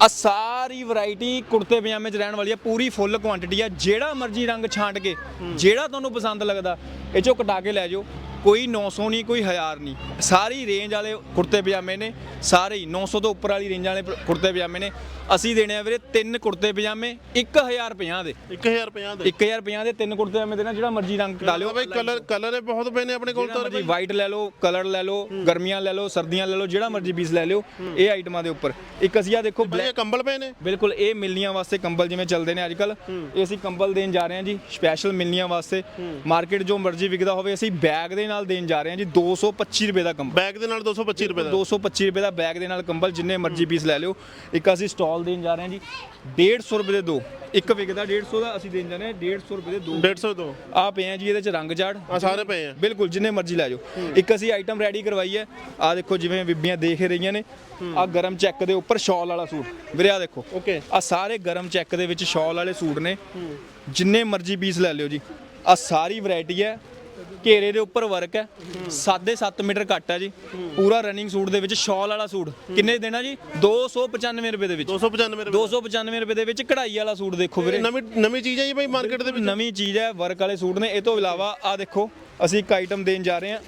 ਆ ਸਾਰੀ ਵੈਰਾਈਟੀ ਕੁੜਤੇ ਪਜਾਮੇ 'ਚ ਰਹਿਣ ਵਾਲੀ ਆ, ਪੂਰੀ ਫੁੱਲ ਕੁਆਂਟੀਟੀ ਆ, ਜਿਹੜਾ ਮਰਜ਼ੀ ਰੰਗ ਛਾਂਟ ਕੇ, ਜਿਹੜਾ ਤੁਹਾਨੂੰ ਪਸੰਦ ਲੱਗਦਾ, ਇਹ 'ਚੋਂ ਕਟਾ ਕੇ ਲੈ ਜਾਓ। ਕੋਈ 900 ਨਹੀਂ ਕੋਈ 1000 ਨਹੀਂ। ਸਾਰੀ ਰੇਂਜ ਵਾਲੇ ਕੁੜਤੇ ਪਜਾਮੇ ਨੇ ਸਾਰੇ ਹੀ। 900 ਤੋਂ ਉੱਪਰ ਵਾਲੀ ਰੇਂਜ ਵਾਲੇ ਕੁੜਤੇ ਪਜਾਮੇ ਨੇ। ਅਸੀਂ ਦੇਣੇ ਆ ਵੀਰੇ ਤਿੰਨ ਕੁੜਤੇ ਪਜਾਮੇ 1050 ਦੇ। 1050 ਰੁਪਏ ਦੇ। 1050 ਦੇ ਤਿੰਨ ਕੁੜਤੇ ਪਜਾਮੇ ਦੇਣਾ ਜਿਹੜਾ ਮਰਜ਼ੀ ਰੰਗ ਕਟਾ ਲਿਓ। ਬਾਈ ਕਲਰ ਕਲਰ ਇਹ ਬਹੁਤ ਪਏ ਨੇ ਆਪਣੇ ਕੋਲ ਤਾਂ ਮਰਜ਼ੀ ਵਾਈਟ ਲੈ ਲਓ ਕਲਰ ਲੈ ਲਓ ਗਰਮੀਆਂ ਲੈ ਲਓ ਸਰਦੀਆਂ ਲੈ ਲਓ ਜਿਹੜਾ ਮਰਜ਼ੀ ਪੀਸ ਲੈ ਲਿਓ ਇਹ ਆਈਟਮਾਂ ਦੇ ਉੱਪਰ। ਇੱਕ ਅਸੀਂ ਆ ਦੇਖੋ ਇਹ ਕੰਬਲ ਪਏ ਨੇ। ਬਿਲਕੁਲ ਇਹ ਮਿਲਨੀਆਂ ਵਾਸਤੇ ਕੰਬਲ ਜਿਵੇਂ ਚੱਲਦੇ ਨੇ ਅੱਜ ਕੱਲ ਇਹ ਅਸੀਂ ਕੰਬਲ ਦੇਣ ਜਾ ਰਹੇ ਹਾਂ ਜੀ ਸਪੈਸ਼ਲ ਮਿਲਨੀਆਂ ਵਾਸਤੇ। ਮਾਰਕੀਟ ਜੋ ਮਰਜ਼ੀ ਵਿਕਦਾ ਹੋਵੇ ਅਸੀਂ ਬੈਗ ਦੇ ਨਾਲ ਦੇਣ ਜਾ ਰਹੇ ਹਾਂ ਜੀ 225 ਰੁਪਏ ਦਾ ਕੰਬਲ। ਬੈਗ ਦੇ ਨਾਲ 225 ਰੁਪਏ ਦਾ? 225 ਰੁਪਏ ਦਾ ਬੈਗ ਦੇ ਨਾਲ ਕੰਬਲ ਜਿੰਨੇ ਮਰਜ਼ੀ ਪੀਸ ਲੈ ਲਿਓ। ਇੱਕ ਅਸੀਂ ਸਟਾਲ ਦੇਣ ਜਾ ਰਹੇ ਹਾਂ ਜੀ 150 ਰੁਪਏ ਦੇ ਦੋ। ਇੱਕ ਵਿਕਦਾ 150 ਦਾ ਅਸੀਂ ਦੇਣ ਜਾ ਰਹੇ ਹਾਂ 150 ਰੁਪਏ ਦੇ ਦੋ। 150 ਦੋ। ਆ ਪਏ ਆ ਜੀ ਇਹਦੇ ਚ ਰੰਗ ਝਾੜ। ਆ ਸਾਰੇ ਪਏ ਆ। ਬਿਲਕੁਲ ਜਿੰਨੇ ਮਰਜ਼ੀ ਲੈ ਜਾਓ। ਇੱਕ ਅਸੀਂ ਆਈਟਮ ਰੈਡੀ ਕਰਵਾਈ ਹੈ। ਆ ਦੇਖੋ ਜਿਵੇਂ ਬੀਬੀਆਂ ਦੇਖ ਰਹੀਆਂ ਨੇ। ਆ ਗਰਮ ਚੈੱਕ ਦੇ ਉੱਪਰ ਸ਼ਾਲ ਵਾਲਾ ਸੂਟ। ਵੀਰੇ ਆ ਦੇਖੋ। ਓਕੇ। ਆ ਸਾਰੇ ਗਰਮ ਚੈੱਕ ਦੇ ਵਿੱਚ ਸ਼ਾਲ ਵਾਲੇ ਸੂਟ ਨੇ। ਜਿੰਨੇ ਮਰਜ਼ੀ ਪੀਸ ਲੈ ਲਿਓ ਜੀ। ਆ ਸਾਰੀ ਵੈਰਾਈਟੀ ਹੈ। ਘੇਰੇ ਦੇ ਉੱਪਰ ਵਰਕ ਹੈ। ਸਾਢੇ 7 ਮੀਟਰ ਕੱਟ ਹੈ ਜੀ। ਪੂਰਾ ਰਨਿੰਗ ਸੂਟ ਦੇ ਵਿੱਚ ਸ਼ਾਲ ਵਾਲਾ ਸੂਟ। ਕਿੰਨੇ ਦੇਣਾ ਜੀ? 295 ਰੁਪਏ ਦੇ ਵਿੱਚ। 295 ਰੁਪਏ। 295 ਰੁਪਏ ਦੇ ਵਿੱਚ ਕਢਾਈ ਵਾਲਾ ਸੂਟ ਦੇਖੋ ਵੀਰੇ। ਨਵੀਂ ਨਵੀਂ ਚੀਜ਼ ਹੈ ਜੀ ਬਾਈ ਮਾਰਕੀਟ ਦੇ ਵਿੱਚ? ਨਵੀਂ ਚੀਜ਼ ਹੈ ਵਰਕ ਵਾਲੇ ਸੂਟ ਨੇ। ਇਹ ਤੋਂ ਇਲਾਵਾ ਆ ਦੇਖੋ ਅਸੀਂ ਇੱਕ ਆਈਟਮ ਦੇਣ ਜਾ ਰਹੇ ਹਾਂ।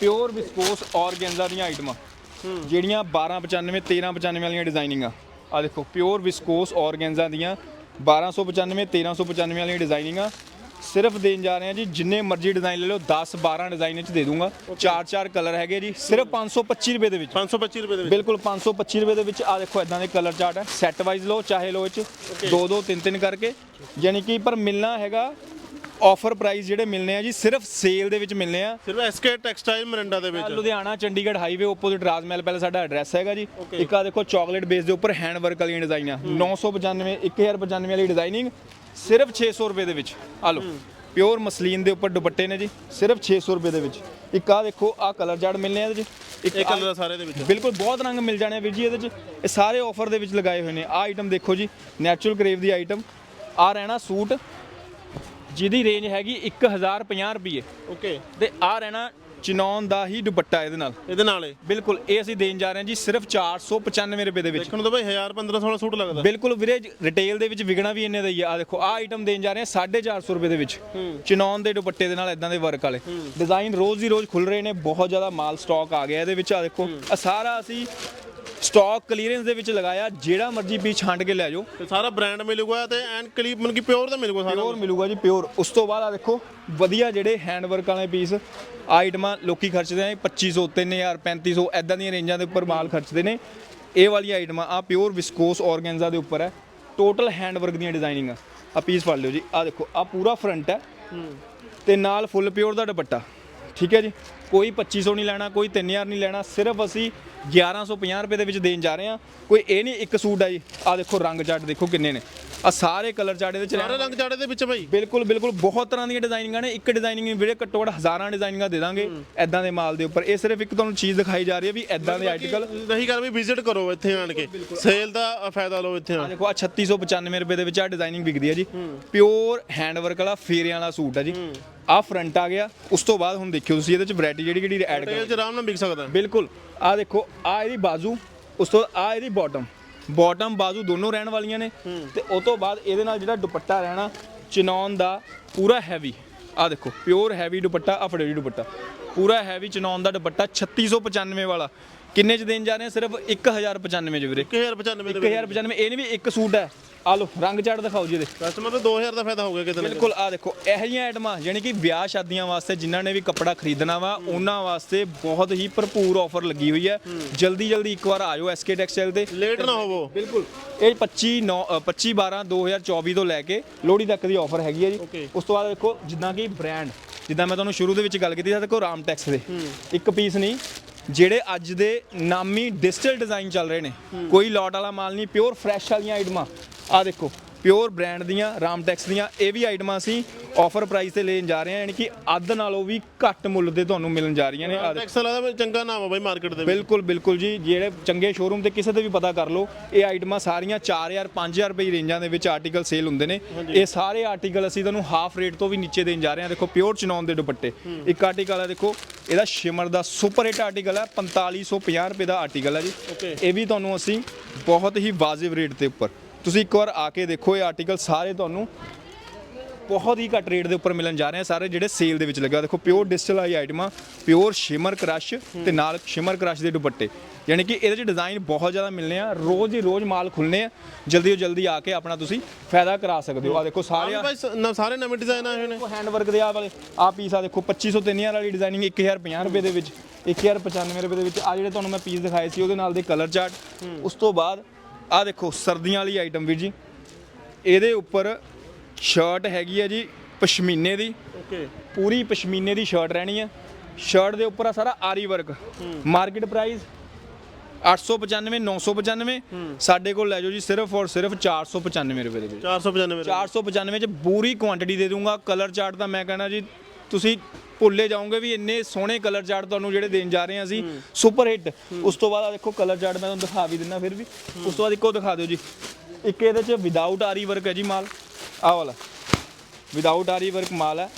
ਪਿਓਰ ਵਿਸਕੋਸ ਔਰਗੈਂਜ਼ਾ ਦੀਆਂ ਆਈਟਮਾਂ ਜਿਹੜੀਆਂ 1295 1395 ਵਾਲੀਆਂ ਡਿਜ਼ਾਈਨਿੰਗਾਂ ਆ। ਦੇਖੋ ਪਿਓਰ ਵਿਸਕੋਸ ਔਰਗੈਂਜ਼ਾ ਦੀਆਂ 1295 1395 ਵਾਲੀਆਂ ਡਿਜ਼ਾਈਨਿੰਗਾਂ ਸਿਰਫ ਦੇਣ ਜਾ ਰਹੇ ਹਾਂ ਜੀ ਜਿੰਨੇ ਮਰਜ਼ੀ ਡਿਜ਼ਾਈਨ ਲੈ ਲਓ 10 12 ਡਿਜ਼ਾਈਨ ਵਿੱਚ ਦੇ ਦੂੰਗਾ। ਚਾਰ ਚਾਰ ਕਲਰ ਹੈਗੇ ਜੀ ਸਿਰਫ 525 ਰੁਪਏ ਦੇ ਵਿੱਚ। 525 ਰੁਪਏ ਦੇ ਵਿੱਚ। ਬਿਲਕੁਲ 525 ਰੁਪਏ ਦੇ ਵਿੱਚ ਆ ਦੇਖੋ ਇਦਾਂ ਦੇ ਕਲਰ ਚਾਰਟ ਹੈ। ਸੈੱਟ ਵਾਈਜ਼ ਲਓ ਚਾਹੇ ਲਓ ਇਹ ਚ ਦੋ ਦੋ ਤਿੰਨ ਤਿੰਨ ਕਰਕੇ। ਯਾਨੀ ਕਿ ਪਰ ਮਿਲਣਾ ਹੈਗਾ ਆਫਰ ਪ੍ਰਾਈਸ ਜਿਹੜੇ ਮਿਲਨੇ ਆ ਜੀ ਸਿਰਫ ਸੇਲ ਦੇ ਵਿੱਚ ਮਿਲਨੇ ਆ। ਸਿਰਫ ਐਸਕੇ ਟੈਕਸਟਾਈਲ ਮਰਿੰਡਾ ਦੇ ਵਿੱਚ। ਲੁਧਿਆਣਾ ਚੰਡੀਗੜ੍ਹ ਹਾਈਵੇ ਆਪੋਜ਼ਿਟ ਰਾਜਮਹਿਲ ਪਹਿਲਾਂ ਸਾਡਾ ਐਡਰੈਸ ਹੈਗਾ ਜੀ। ਇੱਕ ਆ ਦੇਖੋ ਚਾਕਲੇਟ ਬੇਸ ਦੇ ਉੱਪਰ ਹੈਂਡ ਵਰਕ ਵਾਲੀਆਂ ਡਿਜ਼ਾਈਨਾਂ 995 1095 ਵਾਲੀ ਡਿਜ਼ਾਈਨਿੰਗ ਸਿਰਫ 600 ਰੁਪਏ ਦੇ ਵਿੱਚ। ਆ ਲਓ ਪਿਓਰ ਮਸਲੀਨ ਦੇ ਉੱਪਰ ਦੁਪੱਟੇ ਨੇ ਜੀ ਸਿਰਫ 600 ਰੁਪਏ ਦੇ ਵਿੱਚ। ਇੱਕ ਆ ਦੇਖੋ ਆ ਕਲਰ ਜੜ ਮਿਲਨੇ ਆ ਇਹਦੇ ਚ ਇਹ ਆਹ- ਕਲਰ ਆ ਸਾਰੇ ਦੇ ਵਿੱਚ। ਬਿਲਕੁਲ ਬਹੁਤ ਰੰਗ ਮਿਲ ਜਾਣੇ ਆ ਵੀਰ ਜੀ ਇਹਦੇ ਚ ਇਹ ਸਾਰੇ ਆਫਰ ਦੇ ਵਿੱਚ ਲਗਾਏ ਹੋਏ ਨੇ। ਆ ਆਈਟਮ ਦੇਖੋ ਜੀ ਨੈਚੁਰਲ ਕਰੇਵ ਦੀ ਆਈਟਮ ਆ ਰਹਿਣਾ ਸੂਟ ਜਿਹਦੀ ਰੇਂਜ ਹੈਗੀ 1050 ਰੁਪਏ ਓਕੇ ਤੇ ਆ ਰਹਿਣਾ ਚਨੌਨ ਦਾ ਹੀ ਦੁਪੱਟਾ ਇਹਦੇ ਨਾਲ। ਇਹਦੇ ਨਾਲ? ਬਿਲਕੁਲ ਇਹ ਅਸੀਂ ਦੇਣ ਜਾ ਰਹੇ ਹਾਂ ਜੀ ਸਿਰਫ 495 ਰੁਪਏ ਦੇ ਵਿੱਚ। ਦੇਖਣ ਨੂੰ ਤਾਂ ਬਾਈ 1000 1500 ਸੂਟ ਲੱਗਦਾ। ਬਿਲਕੁਲ ਵੀਰੇ ਰਿਟੇਲ ਦੇ ਵਿੱਚ ਵਿਕਣਾ ਵੀ ਇੰਨੇ ਦਾ ਹੀ ਆ। ਆਹ ਦੇਖੋ ਆ ਆਈਟਮ ਦੇਣ ਜਾ ਰਹੇ ਹਾਂ 450 ਰੁਪਏ ਦੇ ਵਿੱਚ। ਚਨੌਨ ਦੇ ਦੁਪੱਟੇ ਦੇ ਨਾਲ ਇਦਾਂ ਦੇ ਵਰਕ ਵਾਲੇ। ਡਿਜ਼ਾਈਨ ਰੋਜ਼ ਹੀ ਰੋਜ਼ ਖੁੱਲ ਰਹੇ ਨੇ ਬਹੁਤ ਜ਼ਿਆਦਾ ਮਾਲ ਸਟਾਕ ਆ ਗਿਆ ਇਹਦੇ ਵਿੱਚ। ਆ ਦੇਖੋ ਆ ਸਾਰਾ ਅਸੀਂ ਸਟਾਕ ਕਲੀਅਰੈਂਸ ਦੇ ਵਿੱਚ ਲਗਾਇਆ ਜਿਹੜਾ ਮਰਜ਼ੀ ਪੀਸ ਛਾਂਟ ਕੇ ਲੈ ਜਾਓ। ਤੇ ਸਾਰਾ ਬ੍ਰਾਂਡ ਮਿਲੂਗਾ ਤੇ ਐਨ ਕਲੀਪ ਮਨ ਕੀ ਪਿਓਰ ਦਾ ਮਿਲੂਗਾ ਸਾਰਾ ਪਿਓਰ ਮਿਲੂਗਾ ਜੀ ਪਿਓਰ। ਉਸ ਤੋਂ ਬਾਅਦ ਆ ਦੇਖੋ ਵਧੀਆ ਜਿਹੜੇ ਹੈਂਡ ਵਰਕ ਵਾਲੇ ਪੀਸ ਆਈਟਮਾਂ ਲੋਕੀ ਖਰਚਦੇ ਆ 2500 3000 3500 ਐਦਾਂ ਦੀਆਂ ਰੇਂਜਾਂ ਦੇ ਉੱਪਰ ਮਾਲ ਖਰਚਦੇ ਨੇ। ਇਹ ਵਾਲੀ ਆਈਟਮਾਂ ਆ ਪਿਓਰ ਵਿਸਕੋਸ ਆਰਗੈਂਜ਼ਾ ਦੇ ਉੱਪਰ ਹੈ। ਟੋਟਲ ਹੈਂਡ ਵਰਕ ਦੀਆਂ ਡਿਜ਼ਾਈਨਿੰਗ ਆ। ਆ ਪੀਸ ਫੜ ਲਿਓ ਜੀ। ਆ ਦੇਖੋ ਆ ਪੂਰਾ ਫਰੰਟ ਹੈ। ਤੇ ਨਾਲ ਫੁੱਲ ਪਿਓਰ ਦਾ ਦੁਪੱਟਾ। ਠੀਕ ਹੈ ਜੀ? ਕੋਈ 2500 ਨਹੀਂ ਲੈਣਾ, ਕੋਈ 3000 ਨਹੀਂ ਲੈਣਾ, ਸਿਰਫ ਅਸੀਂ 1150 ਰੁਪਏ ਦੇ ਵਿੱਚ ਦੇਣ ਜਾ ਰਹੇ ਹਾਂ। ਕੋਈ ਇਹ ਨਹੀਂ, ਇੱਕ ਸੂਟ ਆ ਜੀ ਆ ਦੇਖੋ ਰੰਗ ਚਾਰਟ ਦੇਖੋ ਕਿੰਨੇ ਨੇ। ਆ ਸਾਰੇ ਕਲਰ ਚਾਰਟ ਇਹਦੇ ਚ ਸਾਰੇ ਰੰਗ ਚਾੜੇ ਦੇ ਵਿੱਚ ਭਾਈ ਬਿਲਕੁਲ ਬਿਲਕੁਲ। ਬਹੁਤ ਤਰ੍ਹਾਂ ਦੀਆਂ ਡਿਜ਼ਾਈਨਿੰਗਾਂ ਨੇ। ਇੱਕ ਡਿਜ਼ਾਈਨਿੰਗ ਨਹੀਂ ਵੀਰੇ ਘੱਟੋ ਘੱਟ ਹਜ਼ਾਰਾਂ ਡਿਜ਼ਾਈਨਿੰਗਾਂ ਦੇ ਦਾਂਗੇ ਐਦਾਂ ਦੇ ਮਾਲ ਦੇ ਉੱਪਰ। ਇਹ ਸਿਰਫ ਇੱਕ ਤੁਹਾਨੂੰ ਚੀਜ਼ ਦਿਖਾਈ ਜਾ ਰਹੀ ਹੈ ਵੀ ਐਦਾਂ ਦੇ ਆਰਟੀਕਲ। ਰਹੀ ਗੱਲ ਵੀ ਵਿਜ਼ਿਟ ਕਰੋ ਇੱਥੇ ਆਣ ਕੇ। ਸੇਲ ਦਾ ਫਾਇਦਾ ਲਓ ਇੱਥੇ ਆ ਦੇਖੋ ਆ 3695 ਰੁਪਏ ਦੇ ਵਿੱਚ ਆ ਡਿਜ਼ਾਈਨਿੰਗ ਵਿਕਦੀ ਹੈ ਜੀ। ਪਿਓਰ ਹੈਂਡ ਵਰਕ ਵਾਲਾ ਫੇਰਿਆਂ ਵਾਲਾ ਸੂਟ ਹੈ ਜੀ। ਆ ਫਰੰਟ ਆ ਗਿਆ। ਉਸ ਤੋਂ ਬਾਅਦ ਹੁਣ ਦੇਖਿਓ ਤੁਸੀਂ ਇਹਦੇ ਚ ਵੈਰਾਈਟੀ ਜਿਹੜੀ ਜਿਹੜੀ ਐਡ ਟੇਲ ਚ ਆਰਾਮ ਨਾਲ ਵਿਕ ਸਕਦਾ। ਬਿਲਕੁਲ। ਆ ਦੇਖੋ ਆ ਇਹਦੀ ਬਾਜ਼ੂ ਉਸ ਤੋਂ ਆ ਇਹਦੀ ਬਾਟਮ ਬਾਟਮ ਬਾਜ਼ੂ ਦੋਨੋਂ ਰਹਿਣ ਵਾਲੀਆਂ ਨੇ ਤੇ ਉਸ ਤੋਂ ਬਾਅਦ ਇਹਦੇ ਨਾਲ ਜਿਹੜਾ ਦੁਪੱਟਾ ਰਹਿਣਾ ਚਨੌਨ ਦਾ ਪੂਰਾ ਹੈਵੀ ਆ ਦੇਖੋ ਪਿਓਰ ਹੈਵੀ ਦੁਪੱਟਾ ਜੀ ਦੁਪੱਟਾ। ਪੂਰਾ ਹੈਵੀ ਚਨੌਨ ਦਾ ਦੁਪੱਟਾ 3695 ਵਾਲਾ। ਕਿੰਨੇ ਚ ਦੇਣ ਜਾ ਰਹੇ ਸਿਰਫ 1095 ਚ ਵੀਰੇ। 1095 ਦੇ 1095 ਇਹ ਨਹੀਂ ਵੀ ਇੱਕ ਸੂਟ ਹੈ। ਆ ਲਓ ਰੰਗ ਚੜ ਦਿਖਾਓ ਜੀ ਇਹਦੇ। ਕਸਟਮਰ ਨੂੰ 2000 ਦਾ ਫਾਇਦਾ ਹੋ ਗਿਆ ਕਿਤੇ ਨਾ ਬਿਲਕੁਲ ਆ ਦੇਖੋ ਇਹੋ ਜਿਹੀਆਂ ਆਈਟਮਾਂ ਯਾਨੀ ਕਿ ਵਿਆਹ ਸ਼ਾਦੀਆਂ ਵਾਸਤੇ ਜਿਨ੍ਹਾਂ ਨੇ ਵੀ ਕੱਪੜਾ ਖਰੀਦਣਾ ਵਾ ਉਹਨਾਂ ਵਾਸਤੇ ਬਹੁਤ ਹੀ ਭਰਪੂਰ ਆਫਰ ਲੱਗੀ ਹੋਈ ਹੈ। ਜਲਦੀ ਜਲਦੀ ਇੱਕ ਵਾਰ ਆ ਜਾਓ ਐਸਕੇ ਟੈਕਸਟਾਈਲ ਤੇ। ਲੇਟ ਨਾ ਹੋਵੋ। ਬਿਲਕੁਲ। ਇਹ 25 9 25 12 2024 ਤੋਂ ਲੈ ਕੇ ਲੋਹੜੀ ਤੱਕ ਦੀ ਆਫਰ ਹੈਗੀ ਹੈ ਜੀ। Okay. ਉਸ ਤੋਂ ਬਾਅਦ ਦੇਖੋ ਜਿੱਦਾਂ ਕਿ ਬ੍ਰਾਂਡ ਜਿੱਦਾਂ ਮੈਂ ਤੁਹਾਨੂੰ ਸ਼ੁਰੂ ਦੇ ਵਿੱਚ ਗੱਲ ਕੀਤੀ ਸੀ ਦੇਖੋ ਰਾਮਟੈਕਸ ਦੇ। ਇੱਕ ਪੀਸ ਨਹੀਂ ਜਿਹੜੇ ਅੱਜ ਦੇ ਨਾਮੀ ਡਿਜੀਟਲ ਡਿਜ਼ਾਈਨ ਚੱਲ ਰਹੇ ਨੇ। ਕੋਈ ਲੋਟ ਵਾਲਾ ਮਾਲ ਨਹੀਂ ਪਿਓਰ ਫਰੈਸ਼ ਵਾਲੀਆਂ ਆਈਟਮਾਂ ਆ ਦੇਖੋ ਪਿਓਰ ਬ੍ਰਾਂਡ ਦੀਆਂ ਰਾਮਟੈਕਸ ਦੀਆਂ ਇਹ ਵੀ ਆਈਟਮਾਂ ਅਸੀਂ ਆਫਰ ਪ੍ਰਾਈਸ ਤੇ ਲੈਣ ਜਾ ਰਹੇ ਹਾਂ ਯਾਨੀ ਕਿ ਅੱਧ ਨਾਲੋਂ ਵੀ ਘੱਟ ਮੁੱਲ ਦੇ ਤੁਹਾਨੂੰ ਮਿਲਣ ਜਾ ਰਹੀਆਂ ਨੇ। ਆ ਦੇਖੋ ਐਕਸਲ ਦਾ ਚੰਗਾ ਨਾਮ ਆ ਬਾਈ ਮਾਰਕੀਟ ਦੇ ਵਿੱਚ। ਬਿਲਕੁਲ ਬਿਲਕੁਲ ਜੀ। ਜਿਹੜੇ ਚੰਗੇ ਸ਼ੋਰੂਮ ਤੇ ਕਿਸੇ ਤੇ ਵੀ ਪਤਾ ਕਰ ਲਓ ਇਹ ਆਈਟਮਾਂ ਸਾਰੀਆਂ 4000 5000 ਰੁਪਏ ਦੀ ਰੇਂਜਾਂ ਦੇ ਵਿੱਚ ਆਰਟੀਕਲ ਸੇਲ ਹੁੰਦੇ ਨੇ। ਇਹ ਸਾਰੇ ਆਰਟੀਕਲ ਅਸੀਂ ਤੁਹਾਨੂੰ ਹਾਫ ਰੇਟ ਤੋਂ ਵੀ ਨੀਚੇ ਦੇਣ ਜਾ ਰਹੇ ਹਾਂ। ਦੇਖੋ ਪਿਓਰ ਚਨੌਨ ਦੇ ਦੁਪੱਟੇ। ਇੱਕ ਆਰਟੀਕਲ ਹੈ ਦੇਖੋ ਇਹਦਾ ਸ਼ਿਮਰ ਦਾ ਸੁਪਰ ਹਿੱਟ ਆਰਟੀਕਲ ਹੈ 4550 ਰੁਪਏ ਦਾ ਆਰਟੀਕਲ ਹੈ ਜੀ। Okay. ਇਹ ਵੀ ਤੁਹਾਨੂੰ ਅਸੀਂ ਬਹੁਤ ਹੀ ਵਾਜਿਬ ਰੇਟ ਦੇ ਉੱਪਰ ਤੁਸੀਂ ਇੱਕ ਵਾਰ ਆ ਕੇ ਦੇਖੋ ਇਹ ਆਰਟੀਕਲ ਸਾਰੇ ਤੁਹਾਨੂੰ ਬਹੁਤ ਹੀ ਘੱਟ ਰੇਟ ਦੇ ਉੱਪਰ ਮਿਲਣ ਜਾ ਰਹੇ ਆ ਸਾਰੇ ਜਿਹੜੇ ਸੇਲ ਦੇ ਵਿੱਚ ਲੱਗਾ ਦੇਖੋ ਪਿਓਰ ਡਿਜੀਟਲ ਆਈ ਆਈਟਮਾਂ ਪਿਓਰ ਸ਼ਿਮਰ ਕ੍ਰਸ਼ ਤੇ ਨਾਲ ਸ਼ਿਮਰ ਕ੍ਰਸ਼ ਦੇ ਦੁਪੱਟੇ। ਯਾਨੀ ਕਿ ਇਹਦੇ 'ਚ ਡਿਜ਼ਾਈਨ ਬਹੁਤ ਜ਼ਿਆਦਾ ਮਿਲਨੇ ਆ ਰੋਜ਼ ਹੀ ਰੋਜ਼ ਮਾਲ ਖੁੱਲਨੇ ਆ ਜਲਦੀ ਤੋਂ ਜਲਦੀ ਆ ਕੇ ਆਪਣਾ ਤੁਸੀਂ ਫਾਇਦਾ ਕਰਾ ਸਕਦੇ ਹੋ। ਆ ਦੇਖੋ ਸਾਰੇ ਨਾ- ਸਾਰੇ ਨਵੇਂ ਡਿਜ਼ਾਈਨ ਆਏ ਹੋਏ ਨੇ। ਹੈਂਡ ਵਰਕ ਦੇ ਆ ਵਾਲੇ ਆ ਪੀਸ ਆ ਦੇਖੋ 2500 3000 ਵਾਲੀ ਡਿਜ਼ਾਈਨਿੰਗ 1050 ਰੁਪਏ ਦੇ ਵਿੱਚ 1095 ਰੁਪਏ ਦੇ ਵਿੱਚ। ਆ ਜਿਹੜੇ ਤੁਹਾਨੂੰ ਮੈਂ ਪੀਸ ਦਿਖਾਏ ਸੀ ਉਹਦੇ ਨਾਲ ਦੇ ਕਲਰ ਚਾਰਟ ਉਸ ਤੋਂ ਬਾਅਦ ਆ ਦੇਖੋ ਸਰਦੀਆਂ ਵਾਲੀ ਆਈਟਮ ਵੀਰ ਜੀ। ਇਹਦੇ ਉੱਪਰ ਸ਼ਰਟ ਹੈਗੀ ਹੈ ਜੀ ਪਸ਼ਮੀਨੇ ਦੀ। ਓਕੇ ਪੂਰੀ ਪਸ਼ਮੀਨੇ ਦੀ ਸ਼ਰਟ ਰਹਿਣੀ ਹੈ ਸ਼ਰਟ ਦੇ ਉੱਪਰ ਆ ਸਾਰਾ ਆਰੀ ਵਰਕ ਮਾਰਕੀਟ ਪ੍ਰਾਈਸ 895 995 ਸਾਡੇ ਕੋਲ ਲੈ ਜਾਓ ਜੀ ਸਿਰਫ ਔਰ ਸਿਰਫ 495 ਰੁਪਏ ਦੇ ਵਿੱਚ। 495 ਰੁਪਏ 495 ਚ ਪੂਰੀ ਕੁਆਂਟੀਟੀ ਦੇ ਦੂੰਗਾ ਕਲਰ ਚਾਰਟ ਤਾਂ ਮੈਂ ਕਹਿੰਦਾ ਜੀ ਤੁਸੀਂ ਭੁੱਲੇ ਜਾਓਗੇ ਵੀ ਇੰਨੇ ਸੋਹਣੇ ਕਲਰ ਚਾਰਟ ਤੁਹਾਨੂੰ ਜਿਹੜੇ ਦੇਣ ਜਾ ਰਹੇ ਹਾਂ ਅਸੀਂ ਸੁਪਰ ਹਿੱਟ ਉਸ ਤੋਂ ਬਾਅਦ ਆ ਦੇਖੋ ਕਲਰ ਚਾਰਟ ਮੈਂ ਤੁਹਾਨੂੰ ਦਿਖਾ ਵੀ ਦਿੰਦਾ ਫਿਰ ਵੀ। ਉਸ ਤੋਂ ਬਾਅਦ ਇੱਕੋ ਦਿਖਾ ਦਿਓ ਜੀ। ਇੱਕ ਇਹਦੇ ਚ ਵਿਦਆਊਟ ਆਰੀ ਵਰਕ ਹੈ ਜੀ ਮਾਲ। ਆਹ ਵਾਲਾ। ਵਿਦਆਊਟ ਆਰੀ ਵਰਕ ਮਾਲ ਹੈ।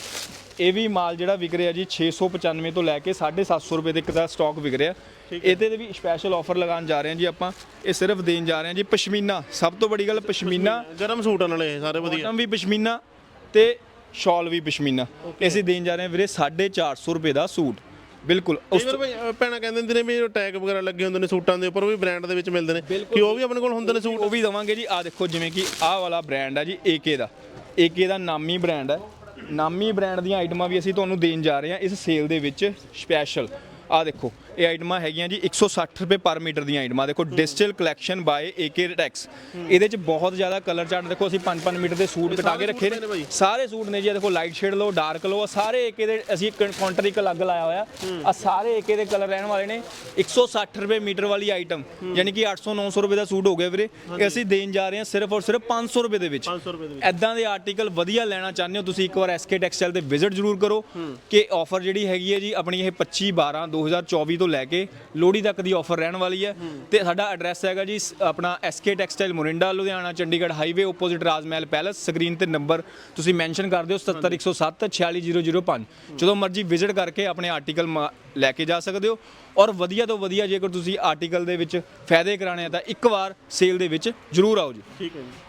ਇਹ ਵੀ ਮਾਲ ਜਿਹੜਾ ਵਿਕ ਰਿਹਾ ਜੀ 695 ਤੋਂ ਲੈ ਕੇ 750 ਰੁਪਏ ਤੱਕ ਦਾ ਸਟਾਕ ਵਿਕ ਰਿਹਾ। ਇਹਦੇ ਤੇ ਵੀ ਸਪੈਸ਼ਲ ਆਫਰ ਲਗਾਉਣ ਜਾ ਰਹੇ ਹਾਂ ਜੀ ਆਪਾਂ। ਇਹ ਸਿਰਫ ਦੇਣ ਜਾ ਰਹੇ ਹਾਂ ਜੀ ਪਸ਼ਮੀਨਾ। ਸਭ ਤੋਂ ਵੱਡੀ ਗੱਲ ਪਸ਼ਮੀਨਾ। ਗਰਮ ਸੂਟ ਨਾਲੇ ਇਹ ਸਾਰੇ ਵਧੀਆ। ਵੀ ਪਸ਼ਮੀਨਾ ਤੇ ਸ਼ਾਲ ਵੀ ਪਸ਼ਮੀਨਾ। ਅਸੀਂ ਦੇਣ ਜਾ ਰਹੇ ਹਾਂ ਵੀਰੇ 450 ਰੁਪਏ ਦਾ ਸੂਟ। ਬਿਲਕੁਲ ਉਸ ਕਈ ਵਾਰ ਭਾਈ ਅਹ ਭੈਣਾਂ ਕਹਿੰਦੇ ਹੁੰਦੇ ਨੇ ਵੀ ਉਹ ਟੈਗ ਵਗੈਰਾ ਲੱਗੇ ਹੁੰਦੇ ਨੇ ਸੂਟਾਂ ਦੇ ਉੱਪਰ ਉਹ ਵੀ ਬ੍ਰਾਂਡ ਦੇ ਵਿੱਚ ਮਿਲਦੇ ਨੇ। ਕਿ ਉਹ ਵੀ ਆਪਣੇ ਕੋਲ ਹੁੰਦੇ ਨੇ ਸੂਟ? ਉਹ ਵੀ ਦਵਾਂਗੇ ਜੀ। ਆ ਦੇਖੋ ਜਿਵੇਂ ਕਿ ਆਹ ਵਾਲਾ ਬ੍ਰਾਂਡ ਹੈ ਜੀ AK ਦਾ। AK ਦਾ ਨਾਮੀ ਬ੍ਰਾਂਡ ਹੈ ਨਾਮੀ ਬ੍ਰਾਂਡ ਦੀਆਂ ਆਈਟਮਾਂ ਵੀ ਅਸੀਂ ਤੁਹਾਨੂੰ ਦੇਣ ਜਾ ਰਹੇ ਹਾਂ ਇਸ ਸੇਲ ਦੇ ਵਿੱਚ ਸਪੈਸ਼ਲ ਆ ਦੇਖੋ ਇਹ ਆਈਟਮਾਂ ਹੈਗੀਆਂ ਜੀ 160 ਰੁਪਏ ਪਰ ਮੀਟਰ ਦੀਆਂ ਆਈਟਮਾਂ। ਦੇਖੋ digital collection by AK Tex ਇਹਦੇ ਚ ਬਹੁਤ ਜ਼ਿਆਦਾ ਕਲਰ ਚਾਰਟ ਦੇਖੋ ਅਸੀਂ 5-5 ਮੀਟਰ ਦੇ ਸੂਟ ਕਟਾ ਕੇ ਰੱਖੇ ਨੇ। ਸਾਰੇ ਸੂਟ ਨੇ ਜੀ ਦੇਖੋ ਲਾਈਟ ਸ਼ੇਡ ਲਓ ਡਾਰਕ ਆਹ ਸਾਰੇ AK ਦੇ ਅਸੀਂ ਕਾਊਂਟਰ ਇੱਕ ਅਲੱਗ ਲਾਇਆ ਹੋਇਆ। ਆ ਸਾਰੇ AK ਦੇ ਕਲਰ ਰਹਿਣ ਵਾਲੇ ਨੇ। 160 ਰੁਪਏ ਮੀਟਰ ਵਾਲੀ ਆਈਟਮ ਯਾਨੀ ਕਿ 800-900 ਰੁਪਏ ਦਾ ਸੂਟ ਹੋ ਗਿਆ ਵੀਰੇ। ਇਹ ਅਸੀਂ ਦੇਣ ਜਾ ਰਹੇ ਹਾਂ ਸਿਰਫ ਔਰ ਸਿਰਫ 500 ਰੁਪਏ ਦੇ ਵਿੱਚ। 500 ਰੁਪਏ ਦੇ ਵਿੱਚ। ਐਦਾਂ ਦੇ ਆਰਟੀਕਲ ਵਧੀਆ ਲੈਣਾ ਚਾਹੁੰਦੇ ਹੋ ਤੁਸੀਂ ਇੱਕ ਵਾਰ SK ਟੈਕਸਟਾਈਲ ਤੇ ਵਿਜ਼ਿਟ ਜ਼ਰੂਰ ਕਰੋ। ਕਿ ਆਫਰ ਜਿਹੜੀ ਹੈਗੀ ਹੈ ਜੀ ਆਪਣੀ ਇਹ 25 12 2024 ਤੋਂ ਲੈ ਕੇ ਲੋਹੜੀ ਤੱਕ ਦੀ ਆਫਰ ਰਹਿਣ ਵਾਲੀ ਹੈ। ਤੇ ਸਾਡਾ ਐਡਰੈਸ ਹੈਗਾ ਜੀ ਆਪਣਾ SK textile Morinda Ludhiana Chandigarh highway opposite Rajmahal palace screen ਤੇ ਨੰਬਰ ਤੁਸੀਂ ਮੈਂਸ਼ਨ ਕਰ ਦਿਓ 70107 46005 ਜਦੋਂ ਮਰਜ਼ੀ ਵਿਜ਼ਿਟ ਕਰਕੇ ਆਪਣੇ ਆਰਟੀਕਲ ਲੈ ਕੇ ਜਾ ਸਕਦੇ ਹੋ। ਔਰ ਵਧੀਆ ਤੋਂ ਵਧੀਆ ਜੇਕਰ ਤੁਸੀਂ ਆਰਟੀਕਲ ਦੇ ਵਿੱਚ ਫਾਇਦੇ ਕਰਾਣੇ ਆ ਤਾਂ ਇੱਕ ਵਾਰ ਸੇਲ ਦੇ ਵਿੱਚ ਜ਼ਰੂਰ ਆਓ ਜੀ। ਠੀਕ ਹੈ ਜੀ।